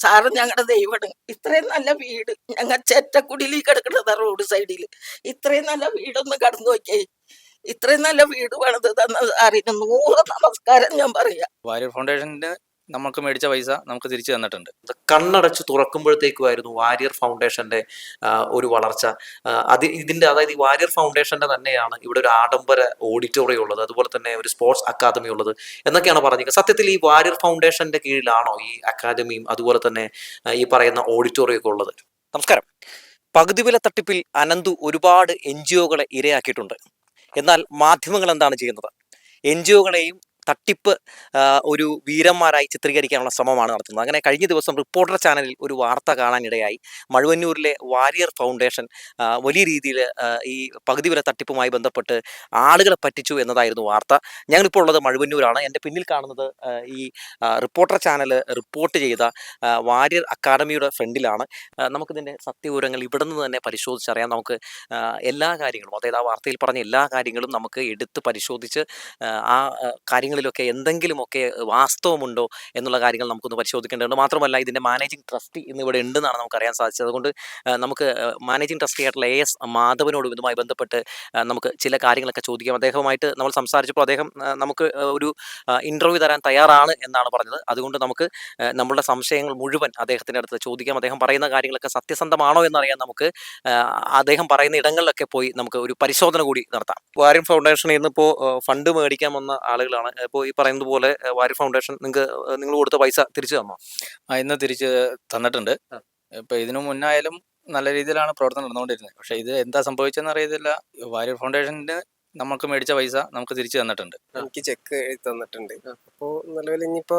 Sir ഞങ്ങളുടെ ദൈവമാണ്. ഇത്രയും നല്ല വീട് ഞങ്ങൾ ചെറ്റക്കുടിയിൽ കിടക്കുന്നത് റോഡ് സൈഡിൽ ഇത്രയും നല്ല വീടൊന്ന് കടന്നു നോക്കിയേ ഇത്രയും നല്ല വീട് പണിത് തന്ന സാറിന് നൂറ് നമസ്കാരം ഞാൻ പറയാം. വാര്യർ ഫൗണ്ടേഷന്റെ നമുക്ക് മേടിച്ച പൈസ നമുക്ക് തിരിച്ചു തന്നിട്ടുണ്ട്. കണ്ണടച്ച് തുറക്കുമ്പോഴത്തേക്കുമായിരുന്നു വാരിയർ ഫൗണ്ടേഷന്റെ ഒരു വളർച്ച. അത് ഇതിന്റെ അതായത് ഈ വാരിയർ ഫൗണ്ടേഷന്റെ തന്നെയാണ് ഇവിടെ ഒരു ആഡംബര ഓഡിറ്റോറിയം ഉള്ളത് അതുപോലെ തന്നെ ഒരു സ്പോർട്സ് അക്കാദമി ഉള്ളത് എന്നൊക്കെയാണ് പറഞ്ഞത് സത്യത്തിൽ ഈ വാരിയർ ഫൗണ്ടേഷന്റെ കീഴിലാണോ ഈ അക്കാദമിയും അതുപോലെ തന്നെ ഈ പറയുന്ന ഓഡിറ്റോറിയം ഒക്കെ ഉള്ളത്? നമസ്കാരം. പകുതി വില തട്ടിപ്പിൽ അനന്തു ഒരുപാട് എൻ ജി ഒകളെ ഇരയാക്കിയിട്ടുണ്ട്. എന്നാൽ മാധ്യമങ്ങൾ എന്താണ് ചെയ്യുന്നത്? എൻ ജി ഒകളെയും തട്ടിപ്പ് ഒരു വീരന്മാരായി ചിത്രീകരിക്കാനുള്ള ശ്രമമാണ് നടത്തുന്നത്. അങ്ങനെ കഴിഞ്ഞ ദിവസം റിപ്പോർട്ടർ ചാനലിൽ ഒരു വാർത്ത കാണാനിടയായി. മഴുവന്നൂരിലെ വാരിയർ ഫൗണ്ടേഷൻ വലിയ രീതിയിൽ ഈ പകുതി വില തട്ടിപ്പുമായി ബന്ധപ്പെട്ട് ആളുകളെ പറ്റിച്ചു എന്നതായിരുന്നു വാർത്ത. ഞങ്ങളിപ്പോൾ ഉള്ളത് മഴുവന്നൂരാണ്. എന്റെ പിന്നിൽ കാണുന്നത് ഈ റിപ്പോർട്ടർ ചാനൽ റിപ്പോർട്ട് ചെയ്ത വാരിയർ അക്കാഡമിയുടെ ഫ്രണ്ടിലാണ്. നമുക്കിതിന്റെ സത്യവിവരങ്ങൾ ഇവിടെ നിന്ന് തന്നെ പരിശോധിച്ചറിയാം. നമുക്ക് എല്ലാ കാര്യങ്ങളും അതായത് ആ വാർത്തയിൽ പറഞ്ഞ എല്ലാ കാര്യങ്ങളും നമുക്ക് എടുത്ത് പരിശോധിച്ച് ആ, ആ, കാര്യങ്ങളിലൊക്കെ എന്തെങ്കിലുമൊക്കെ വാസ്തവമുണ്ടോ എന്നുള്ള കാര്യങ്ങൾ നമുക്കൊന്ന് പരിശോധിക്കേണ്ടതുണ്ട്. മാത്രമല്ല ഇതിന്റെ മാനേജിംഗ് ട്രസ്റ്റി ഇന്ന് ഇവിടെ ഉണ്ടെന്നാണ് നമുക്ക് അറിയാൻ സാധിച്ചത്. അതുകൊണ്ട് നമുക്ക് മാനേജിംഗ് ട്രസ്റ്റി ആയിട്ടുള്ള എ എസ് മാധവനോടും ഇതുമായി ബന്ധപ്പെട്ട് നമുക്ക് ചില കാര്യങ്ങളൊക്കെ ചോദിക്കാം. അദ്ദേഹവുമായിട്ട് നമ്മൾ സംസാരിച്ചപ്പോൾ അദ്ദേഹം നമുക്ക് ഒരു ഇന്റർവ്യൂ തരാൻ തയ്യാറാണ് എന്നാണ് പറഞ്ഞത്. അതുകൊണ്ട് നമുക്ക് നമ്മളുടെ സംശയങ്ങൾ മുഴുവൻ അദ്ദേഹത്തിന്റെ അടുത്ത് ചോദിക്കാം. അദ്ദേഹം പറയുന്ന കാര്യങ്ങളൊക്കെ സത്യസന്ധമാണോ എന്നറിയാൻ നമുക്ക് അദ്ദേഹം പറയുന്ന ഇടങ്ങളിലൊക്കെ പോയി നമുക്ക് ഒരു പരിശോധന കൂടി നടത്താം. വാര്യം ഫൗണ്ടേഷൻ ഇന്നിപ്പോൾ ഫണ്ട് മേടിക്കാൻ വന്ന ആളുകളാണ്. ഇപ്പോൾ ഈ പറയുന്നത് പോലെ വാരി ഫൗണ്ടേഷൻ നിങ്ങൾക്ക് നിങ്ങൾ കൊടുത്ത പൈസ തിരിച്ചു തന്നോ? ആ ഇന്ന് തിരിച്ച് തന്നിട്ടുണ്ട്. ഇപ്പൊ ഇതിനു മുന്നായാലും നല്ല രീതിയിലാണ് പ്രവർത്തനം നടന്നുകൊണ്ടിരുന്നത്. പക്ഷെ ഇത് എന്താ സംഭവിച്ചെന്ന് അറിയത്തില്ല. വാര്യർ ഫൗണ്ടേഷന്റെ നമുക്ക് മേടിച്ച പൈസ നമുക്ക് തിരിച്ചു തന്നിട്ടുണ്ട്. എനിക്ക് ചെക്ക് എഴുതി തന്നിട്ടുണ്ട്. അപ്പോ നിലവിൽ ഇനിയിപ്പോ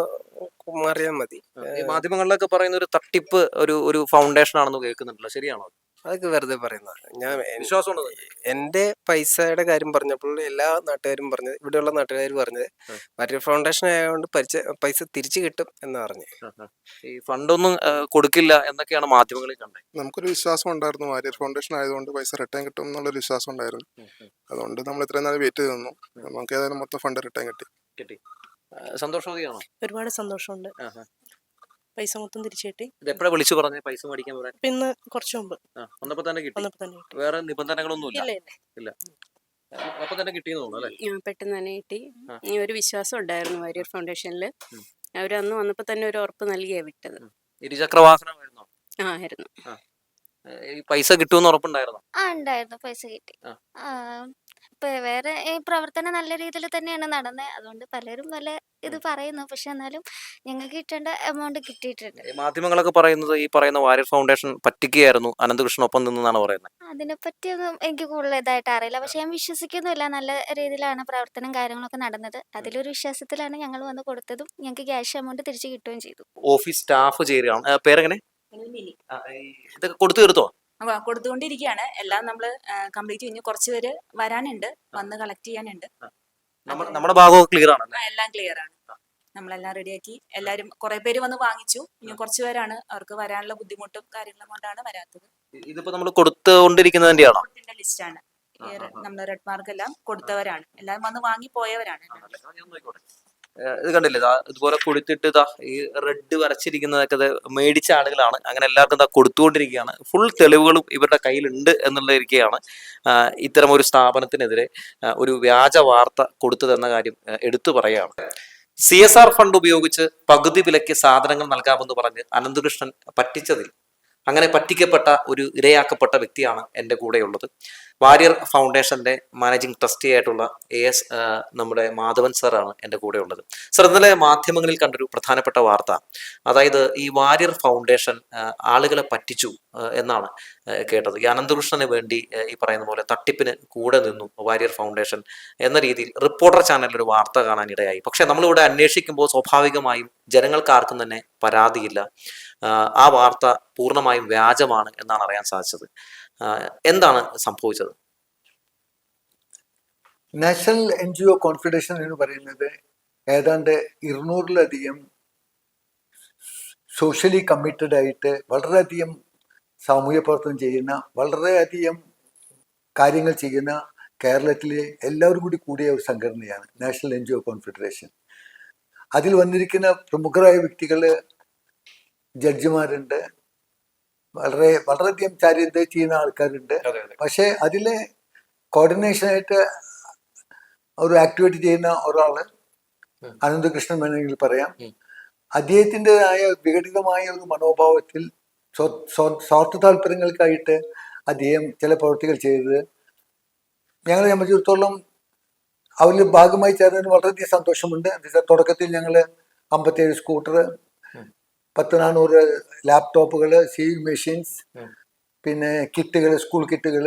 മാറിയാൽ മതി. ഈ മാധ്യമങ്ങളിലൊക്കെ പറയുന്ന ഒരു തട്ടിപ്പ് ഒരു ഒരു ഫൗണ്ടേഷൻ ആണെന്ന് കേൾക്കുന്നുണ്ടല്ലോ. ശരിയാണോ? അതൊക്കെ വെറുതെ പറയുന്നതാണ് ഞാൻ വിശ്വാസം വിശ്വാസമുണ്ടോ എന്റെ പൈസയുടെ കാര്യം പറഞ്ഞപ്പോൾ എല്ലാ നാട്ടുകാരും പറഞ്ഞത് ഇവിടെയുള്ള നാട്ടുകാർ പറഞ്ഞത്. മറ്റൊരു ഫൗണ്ടേഷൻ ആയതുകൊണ്ട് പരിച പൈസ തിരിച്ചു കിട്ടും എന്ന് പറഞ്ഞു. ഈ ഫണ്ടൊന്നും കൊടുക്കില്ല എന്നൊക്കെയാണ് മാധ്യമങ്ങളിൽ കണ്ടത്. നമുക്കൊരു വിശ്വാസം ഉണ്ടായിരുന്നു. വാര്യർ ഫൗണ്ടേഷൻ ആയതുകൊണ്ട് പൈസ റിട്ടേൺ കിട്ടും എന്നുള്ളൊരു വിശ്വാസം ഉണ്ടായിരുന്നു. അതുകൊണ്ട് നമ്മൾ ഇത്രയും നാൾ വെയിറ്റ് ചെയ്ത് നിന്നു. നമുക്ക് ഏതായാലും മൊത്തം ഫണ്ട് റിട്ടേൺ കിട്ടി. കിട്ടി. സന്തോഷവതിയാണോ? ഒരുപാട് സന്തോഷമുണ്ട്. പൈസ മൊത്തം തിരിച്ചു കിട്ടി എപ്പോഴാ വിളിച്ചു പറഞ്ഞ പൈസ മേടിക്കാൻ പറയാൻ പിന്നെ കുറച്ചു കുറച്ച് മുമ്പ്. ആ, വന്നപ്പോ തന്നെ കിട്ടി. വന്നപ്പോ തന്നെ വേറെ നിബന്ധനകളൊന്നും ഇല്ല ഇല്ല. അപ്പൊ തന്നെ കിട്ടിയെന്ന് തോന്നുന്നു അല്ലേ? പെട്ടെന്ന് തന്നെ കിട്ടി. ഒരു വിശ്വാസം ഉണ്ടായിരുന്നു വാര്യർ ഫൗണ്ടേഷനിൽ. അവർ അന്ന് വന്നപ്പോൾ തന്നെ ഒരു ഉറപ്പ് നൽകിയാ വിട്ടത്. ഇരുചക്രവാഹനം ആ ആയിരുന്നു. ഈ പൈസ കിട്ടുമെന്ന് ഉറപ്പുണ്ടായിരുന്നോ? ആ ഉണ്ടായിരുന്നു. പൈസ കിട്ടി. വേറെ ഈ പ്രവർത്തനം നല്ല രീതിയിൽ തന്നെയാണ് നടന്നത് അതുകൊണ്ട് പലരും പല ഇത് പറയുന്നു. പക്ഷെ എന്നാലും ഞങ്ങൾക്ക് കിട്ടേണ്ട എമൗണ്ട് കിട്ടിയിട്ടുണ്ട്. ഈ മാധ്യമങ്ങളൊക്കെ പറയുന്നത് ഈ പറയുന്ന വാര്യർ ഫൗണ്ടേഷൻ പറ്റിക്കുകയായിരുന്നു. അനന്തകൃഷ്ണൻ ഒപ്പം നിന്നാണ് പറയുന്നത്? അതിനെപ്പറ്റിയൊന്നും എനിക്ക് കൂടുതൽ ഇതായിട്ട് അറിയില്ല പക്ഷെ ഞാൻ വിശ്വസിക്കുന്നില്ല നല്ല രീതിയിലാണ് പ്രവർത്തനം കാര്യങ്ങളൊക്കെ നടന്നത്. അതിലൊരു വിശ്വാസത്തിലാണ് ഞങ്ങൾ വന്ന് കൊടുത്തതും ഞങ്ങൾക്ക് ക്യാഷ് എമൗണ്ട് തിരിച്ചു കിട്ടുകയും ചെയ്തു. ഓഫീസ് സ്റ്റാഫ് ചേരുകയാണ്. ആ, പേരെങ്ങനെ? ആ, ഈ ഇതൊക്കെ കൊടുത്തു തീർത്തോ? കൊടുത്തുകൊണ്ടിരിക്കുകയാണ് എല്ലാം നമ്മൾ കംപ്ലീറ്റ് കഴിഞ്ഞ് കുറച്ച് പേര് വരാനുണ്ട്. വന്ന് കളക്ട് ചെയ്യാനുണ്ട്. നമ്മുടെ ഭാഗമൊക്കെ ക്ലിയർ എല്ലാം ക്ലിയർ ആണ്. നമ്മളെല്ലാം റെഡിയാക്കി എല്ലാരും കുറെ പേര് വന്ന് വാങ്ങിച്ചു. ഇനി കുറച്ച് പേരാണ്. അവർക്ക് വരാനുള്ള ബുദ്ധിമുട്ടും കാര്യങ്ങളും കൊണ്ടാണ് വരാത്തത്. ഇതിപ്പോ നമ്മൾ കൊടുത്തുകൊണ്ടിരിക്കുന്നതിന്റെയാണോ? ലിസ്റ്റ് ആണ്. നമ്മൾ റെഡ് മാർക്ക് എല്ലാം കൊടുത്തവരാണ്. എല്ലാവരും വന്ന് വാങ്ങി പോയവരാണ്. ഇത് കണ്ടില്ലേ? ഇതാ ഇതുപോലെ കൊടുത്തിട്ട് ഇതാ ഈ റെഡ് വരച്ചിരിക്കുന്നതൊക്കെ ഇത് മേടിച്ച ആളുകളാണ്. അങ്ങനെ എല്ലാവർക്കും ഇതാ കൊടുത്തുകൊണ്ടിരിക്കുകയാണ്. ഫുൾ തെളിവുകളും ഇവരുടെ കയ്യിലുണ്ട് എന്നുള്ളതിരിക്കുകയാണ് ഇത്തരം ഒരു സ്ഥാപനത്തിനെതിരെ ഒരു വ്യാജ വാർത്ത കൊടുത്തതെന്ന കാര്യം എടുത്തു പറയുകയാണ്. സി എസ് ആർ ഫണ്ട് ഉപയോഗിച്ച് പകുതി വിലയ്ക്ക് സാധനങ്ങൾ നൽകാമെന്ന് പറഞ്ഞ് അനന്തകൃഷ്ണൻ പറ്റിച്ചതിൽ അങ്ങനെ പറ്റിക്കപ്പെട്ട ഒരു ഇരയാക്കപ്പെട്ട വ്യക്തിയാണ് എന്റെ കൂടെയുള്ളത്. വാര്യർ ഫൗണ്ടേഷന്റെ മാനേജിംഗ് ട്രസ്റ്റി ആയിട്ടുള്ള എ എസ് നമ്മുടെ മാധവൻ സാറാണ് എന്റെ കൂടെ ഉള്ളത്. സർ ഇന്നലെ മാധ്യമങ്ങളിൽ കണ്ടൊരു പ്രധാനപ്പെട്ട വാർത്ത. അതായത് ഈ വാര്യർ ഫൗണ്ടേഷൻ ആളുകളെ പറ്റിച്ചു എന്നാണ് കേട്ടത്. ഈ അനന്തകൃഷ്ണന് വേണ്ടി ഈ പറയുന്ന പോലെ തട്ടിപ്പിന് കൂടെ നിന്നു വാര്യർ ഫൗണ്ടേഷൻ എന്ന രീതിയിൽ റിപ്പോർട്ടർ ചാനലിൽ ഒരു വാർത്ത കാണാനിടയായി. പക്ഷെ നമ്മളിവിടെ അന്വേഷിക്കുമ്പോൾ സ്വാഭാവികമായും ജനങ്ങൾക്ക് ആർക്കും തന്നെ പരാതിയില്ല. ആ, വാർത്ത പൂർണമായും വ്യാജമാണ് എന്നാണ് അറിയാൻ സാധിച്ചത്. എന്താണ് സംഭവിച്ചത്? National N G O confederation എന്ന് പറയുന്നത് ഏതാണ്ട് ഇരുന്നൂറിലധികം സോഷ്യലി കമ്മിറ്റഡ് ആയിട്ട് വളരെയധികം സാമൂഹ്യ പ്രവർത്തനം ചെയ്യുന്ന വളരെയധികം കാര്യങ്ങൾ ചെയ്യുന്ന കേരളത്തിലെ എല്ലാവരും കൂടി കൂടിയ ഒരു സംഘടനയാണ് national N G O confederation അതിൽ വന്നിരിക്കുന്ന പ്രമുഖരായ വ്യക്തികൾ ജഡ്ജിമാരുണ്ട് വളരെ വളരെയധികം ചാരിത ചെയ്യുന്ന ആൾക്കാരുണ്ട് പക്ഷെ അതെ പക്ഷേ അതിലെ കോർഡിനേഷനായിട്ട് ഒരു ആക്ടിവേറ്റ് ചെയ്യുന്ന ഒരാൾ. അനന്തകൃഷ്ണൻ വേണമെങ്കിൽ പറയാം. അദ്ദേഹത്തിന്റെതായ വിഘടിതമായ ഒരു മനോഭാവത്തിൽ സ്വ- സ്വ- സ്വാർത്ഥ താല്പര്യങ്ങൾക്കായിട്ട് അദ്ദേഹം ചില പ്രവൃത്തികൾ ചെയ്തത് ഞങ്ങളെ സംബന്ധിച്ചിടത്തോളം അവരിൽ ഭാഗമായി ചേർന്നതിന് വളരെയധികം സന്തോഷമുണ്ട് തുടക്കത്തിൽ ഞങ്ങൾ അമ്പത്തേഴ് സ്കൂട്ടർ. പത്ത് നാനൂറ് ലാപ്ടോപ്പുകൾ സീവിങ് മെഷീൻസ്. പിന്നെ കിറ്റുകൾ സ്കൂൾ കിറ്റുകൾ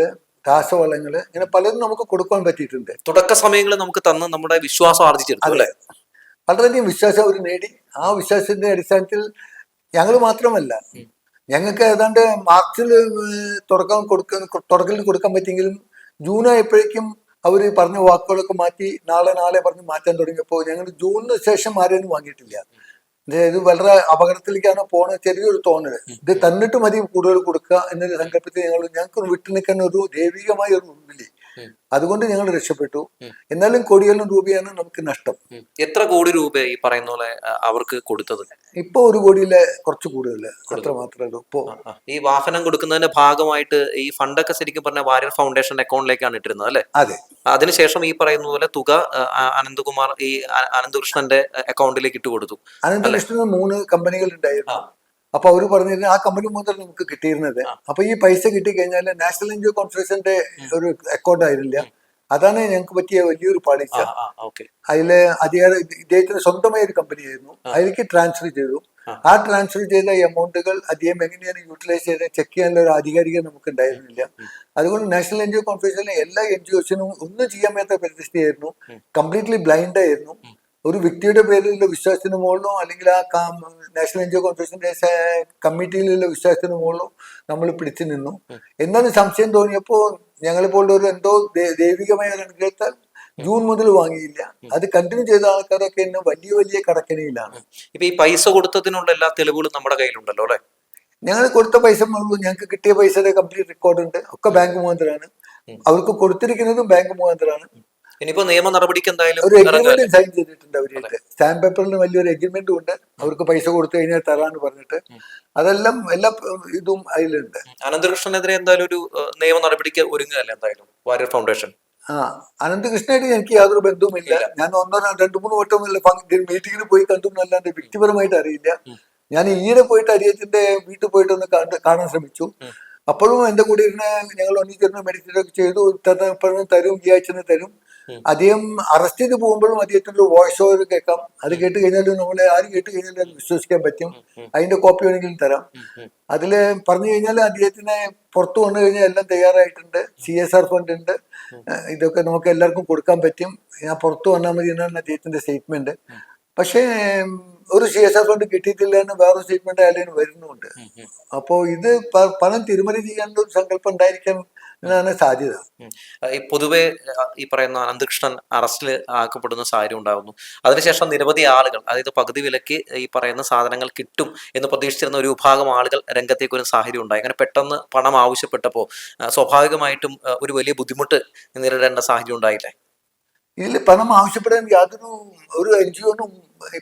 രാസവളങ്ങൾ ഇങ്ങനെ പലതും നമുക്ക് കൊടുക്കാൻ പറ്റിയിട്ടുണ്ട്. തുടക്ക സമയങ്ങളിൽ നമുക്ക് തന്ന് നമ്മുടെ വിശ്വാസം ആർജിച്ചെടുത്തു അല്ലേ? വളരെയധികം വിശ്വാസം അവർ നേടി. ആ വിശ്വാസത്തിന്റെ അടിസ്ഥാനത്തിൽ ഞങ്ങൾ മാത്രമല്ല. ഞങ്ങൾക്ക് ഏതാണ്ട് മാർച്ചിൽ തുടക്കം കൊടുക്കാൻ തുടക്കത്തിൽ കൊടുക്കാൻ പറ്റിയെങ്കിലും ജൂൺ ആയപ്പോഴേക്കും അവർ പറഞ്ഞ വാക്കുകളൊക്കെ മാറ്റി നാളെ നാളെ പറഞ്ഞ് മാറ്റാൻ തുടങ്ങിയപ്പോൾ ഞങ്ങൾ ജൂണിന് ശേഷം ആരെയും വാങ്ങിയിട്ടില്ല. ഇത് വളരെ അപകടത്തിലേക്കാണ് പോണ ചെറിയൊരു തോന്നൽ ഇത് തന്നിട്ട് മതി കൂടുതൽ കൊടുക്കുക എന്നൊരു സങ്കല്പത്തിൽ ഞങ്ങൾ ഞങ്ങൾക്ക് വിട്ടു നിൽക്കുന്ന ഒരു ദൈവികമായ ഒരു ഉം. അതുകൊണ്ട് ഞങ്ങൾ രക്ഷപ്പെട്ടു. എന്നാലും കോടിയോളം രൂപയാണ് നമുക്ക് നഷ്ടം. എത്ര കോടി രൂപ ഈ പറയുന്ന പോലെ അവർക്ക് കൊടുത്തത്? ഇപ്പൊ ഒരു കോടിയിലെ കുറച്ച് കൂടുതൽ അത്ര മാത്രമേ ഇപ്പോ. ഈ വാഹനം കൊടുക്കുന്നതിന്റെ ഭാഗമായിട്ട് ഈ ഫണ്ടൊക്കെ ശരിക്കും പറഞ്ഞ വാര്യർ ഫൗണ്ടേഷൻ അക്കൗണ്ടിലേക്കാണ് ഇട്ടിരുന്നത് അല്ലെ? അതെ. അതിനുശേഷം ഈ പറയുന്ന പോലെ തുക അനന്തകുമാർ ഈ അനന്തകൃഷ്ണന്റെ അക്കൗണ്ടിലേക്ക് ഇട്ട് കൊടുത്തു അനന്തകൃഷ്ണന് മൂന്ന് കമ്പനികൾ ഉണ്ടായിരുന്നു. അപ്പൊ അവർ പറഞ്ഞിരുന്നു ആ കമ്പനി മുതൽ നമുക്ക് കിട്ടിയിരുന്നത്. അപ്പൊ ഈ പൈസ കിട്ടി കഴിഞ്ഞാൽ നാഷണൽ എൻജിഒ കോൺഫറൻസിന്റെ ഒരു അക്കൗണ്ട് ആയിരുന്നില്ല. അതാണ് ഞങ്ങൾക്ക് പറ്റിയ വലിയൊരു പാളിച്ച അതിൽ അധികാര ഇദ്ദേഹത്തിന് സ്വന്തമായ ഒരു കമ്പനി ആയിരുന്നു. അതിലേക്ക് ട്രാൻസ്ഫർ ചെയ്തു. ആ. ട്രാൻസ്ഫർ ചെയ്ത എമൗണ്ടുകൾ അദ്ദേഹം എങ്ങനെയാണ് യൂട്ടിലൈസ് ചെയ്ത് ചെക്ക് ചെയ്യാനുള്ള ഒരു ആധികാരികത നമുക്ക് ഉണ്ടായിരുന്നില്ല. അതുകൊണ്ട് നാഷണൽ എൻജിഒ ജി ഒ കോൺഫറൻസിലെ എല്ലാ എൻ ജി ഒസിനും ഒന്നും ചെയ്യാൻ മേത്ത പരിസ്ഥിതിയായിരുന്നു. കംപ്ലീറ്റ്ലി ബ്ലൈൻഡ് ആയിരുന്നു. ഒരു വ്യക്തിയുടെ പേരിലുള്ള വിശ്വാസത്തിന് മുകളിലോ അല്ലെങ്കിൽ ആ നാഷണൽ എൻ ജി ഒ കോൺഫറൻസിന്റെ കമ്മിറ്റിയിലുള്ള വിശ്വാസത്തിന് മുകളിലോ നമ്മൾ പിടിച്ചു നിന്നു. എന്നാണ് സംശയം തോന്നിയപ്പോൾ ഞങ്ങളെപ്പോലുള്ള ഒരു എന്തോ ദൈവികമായ അനുഗ്രഹത്താൽ ജൂൺ മുതൽ വാങ്ങിയില്ല. അത് കണ്ടിന്യൂ ചെയ്ത ആൾക്കാരൊക്കെ ഇന്ന് വലിയ വലിയ കടക്കണിയിലാണ്. ഇപ്പൊ ഈ പൈസ കൊടുത്തതിനുള്ള എല്ലാ തെളിവുകളും നമ്മുടെ കയ്യിലുണ്ടല്ലോ അല്ലെ? ഞങ്ങൾ കൊടുത്ത പൈസ മുഴുവൻ ഞങ്ങൾക്ക് കിട്ടിയ പൈസയുടെ കംപ്ലീറ്റ് റെക്കോർഡ് ഉണ്ട്. ഒക്കെ ബാങ്ക് മുഖാന്തരാണ്. അവർക്ക് കൊടുത്തിരിക്കുന്നതും ബാങ്ക് മുഖാന്തരമാണ് ഇനിയിപ്പോ നിയമ നടപടിക്ക് എന്തായാലും ഒരു ഇറങ്ങുമല്ലേ? എഗ്രിമെന്റ് സൈൻ ചെയ്തിട്ടുണ്ട് അവരായിട്ട് സ്റ്റാമ്പ് പേപ്പറിന് വലിയൊരു എഗ്രിമെന്റും ഉണ്ട്. അവർക്ക് പൈസ കൊടുത്തു കഴിഞ്ഞാൽ തരാന്ന് പറഞ്ഞിട്ട്. അതെല്ലാം എല്ലാ ഇതും അതിലുണ്ട്. അനന്തകൃഷ്ണനെതിരെ എന്തായാലും ഒരു നിയമ നടപടിക്ക് ഒരുങ്ങുകയല്ലേ എന്തായാലും വാര്യർ ഫൗണ്ടേഷൻ? ആ അനന്തകൃഷ്ണനായിട്ട് എനിക്ക് യാതൊരു ബന്ധവുമില്ല. ഞാൻ ഒന്നോ രണ്ടു മൂന്ന് വട്ടം മീറ്റിങ്ങിന് പോയി കണ്ടു എന്നല്ലാണ്ട് വ്യക്തിപരമായിട്ട് അറിയില്ല. ഞാൻ ഈയിടെ പോയിട്ട് അരിയത്തിന്റെ വീട്ടിൽ പോയിട്ട് ഒന്ന് കണ്ട് കാണാൻ ശ്രമിച്ചു. അപ്പോഴും എന്റെ കൂടെ ഇരുന്ന് ഞങ്ങൾ ഒന്നിച്ചിരുന്ന് മെഡിറ്റേറ്റ് ഒക്കെ ചെയ്തു. തരും ഈ ആഴ്ച തരും. അദ്ദേഹം അറസ്റ്റ് ചെയ്ത് പോകുമ്പോഴും അദ്ദേഹത്തിന്റെ ഒരു വോയിസ് ഓവർ കേൾക്കാം. അത് കേട്ട് കഴിഞ്ഞാലും നമ്മളെ ആര് കേട്ട് കഴിഞ്ഞാലും വിശ്വസിക്കാൻ പറ്റും. അതിന്റെ കോപ്പി വേണമെങ്കിലും തരാം. ഉം. പറഞ്ഞു കഴിഞ്ഞാൽ അദ്ദേഹത്തിനെ പുറത്തു വന്നു കഴിഞ്ഞാൽ എല്ലാം തയ്യാറായിട്ടുണ്ട്. സി എസ് ആർ ഫണ്ട് ഉണ്ട്. ഇതൊക്കെ നമുക്ക് എല്ലാവർക്കും കൊടുക്കാൻ പറ്റും. ഞാൻ പുറത്തു വന്നാൽ മതി എന്നാണ് അദ്ദേഹത്തിന്റെ സ്റ്റേറ്റ്മെന്റ് പക്ഷേ ഒരു സി എസ് ആർ ഫണ്ട് കിട്ടിയിട്ടില്ല എന്ന് വേറൊരു സ്റ്റേറ്റ്മെന്റ് ആയാലും വരുന്നുണ്ട്. അപ്പോൾ ഇത് പണം തിരുമല ചെയ്യാനുള്ള ഒരു സങ്കല്പം ഉണ്ടായിരിക്കാം എന്നാണ് സാധ്യത. ഈ പൊതുവെ ഈ പറയുന്ന അനന്തകൃഷ്ണൻ അറസ്റ്റിൽ ആക്കപ്പെടുന്ന സാഹചര്യം ഉണ്ടാകുന്നു അതിനുശേഷം നിരവധി ആളുകൾ അതായത് പകുതി വിലക്ക് ഈ പറയുന്ന സാധനങ്ങൾ കിട്ടും എന്ന് പ്രതീക്ഷിച്ചിരുന്ന ഒരു വിഭാഗം ആളുകൾ രംഗത്തേക്ക് ഒരു സാഹചര്യം ഉണ്ടായി. അങ്ങനെ പെട്ടെന്ന് പണം ആവശ്യപ്പെട്ടപ്പോൾ സ്വാഭാവികമായിട്ടും ഒരു വലിയ ബുദ്ധിമുട്ട് നേരിടേണ്ട സാഹചര്യം ഉണ്ടായില്ലേ? ഇതിൽ പണം ആവശ്യപ്പെടാൻ യാതൊരു ഒരു എൻ ജി ഒന്നും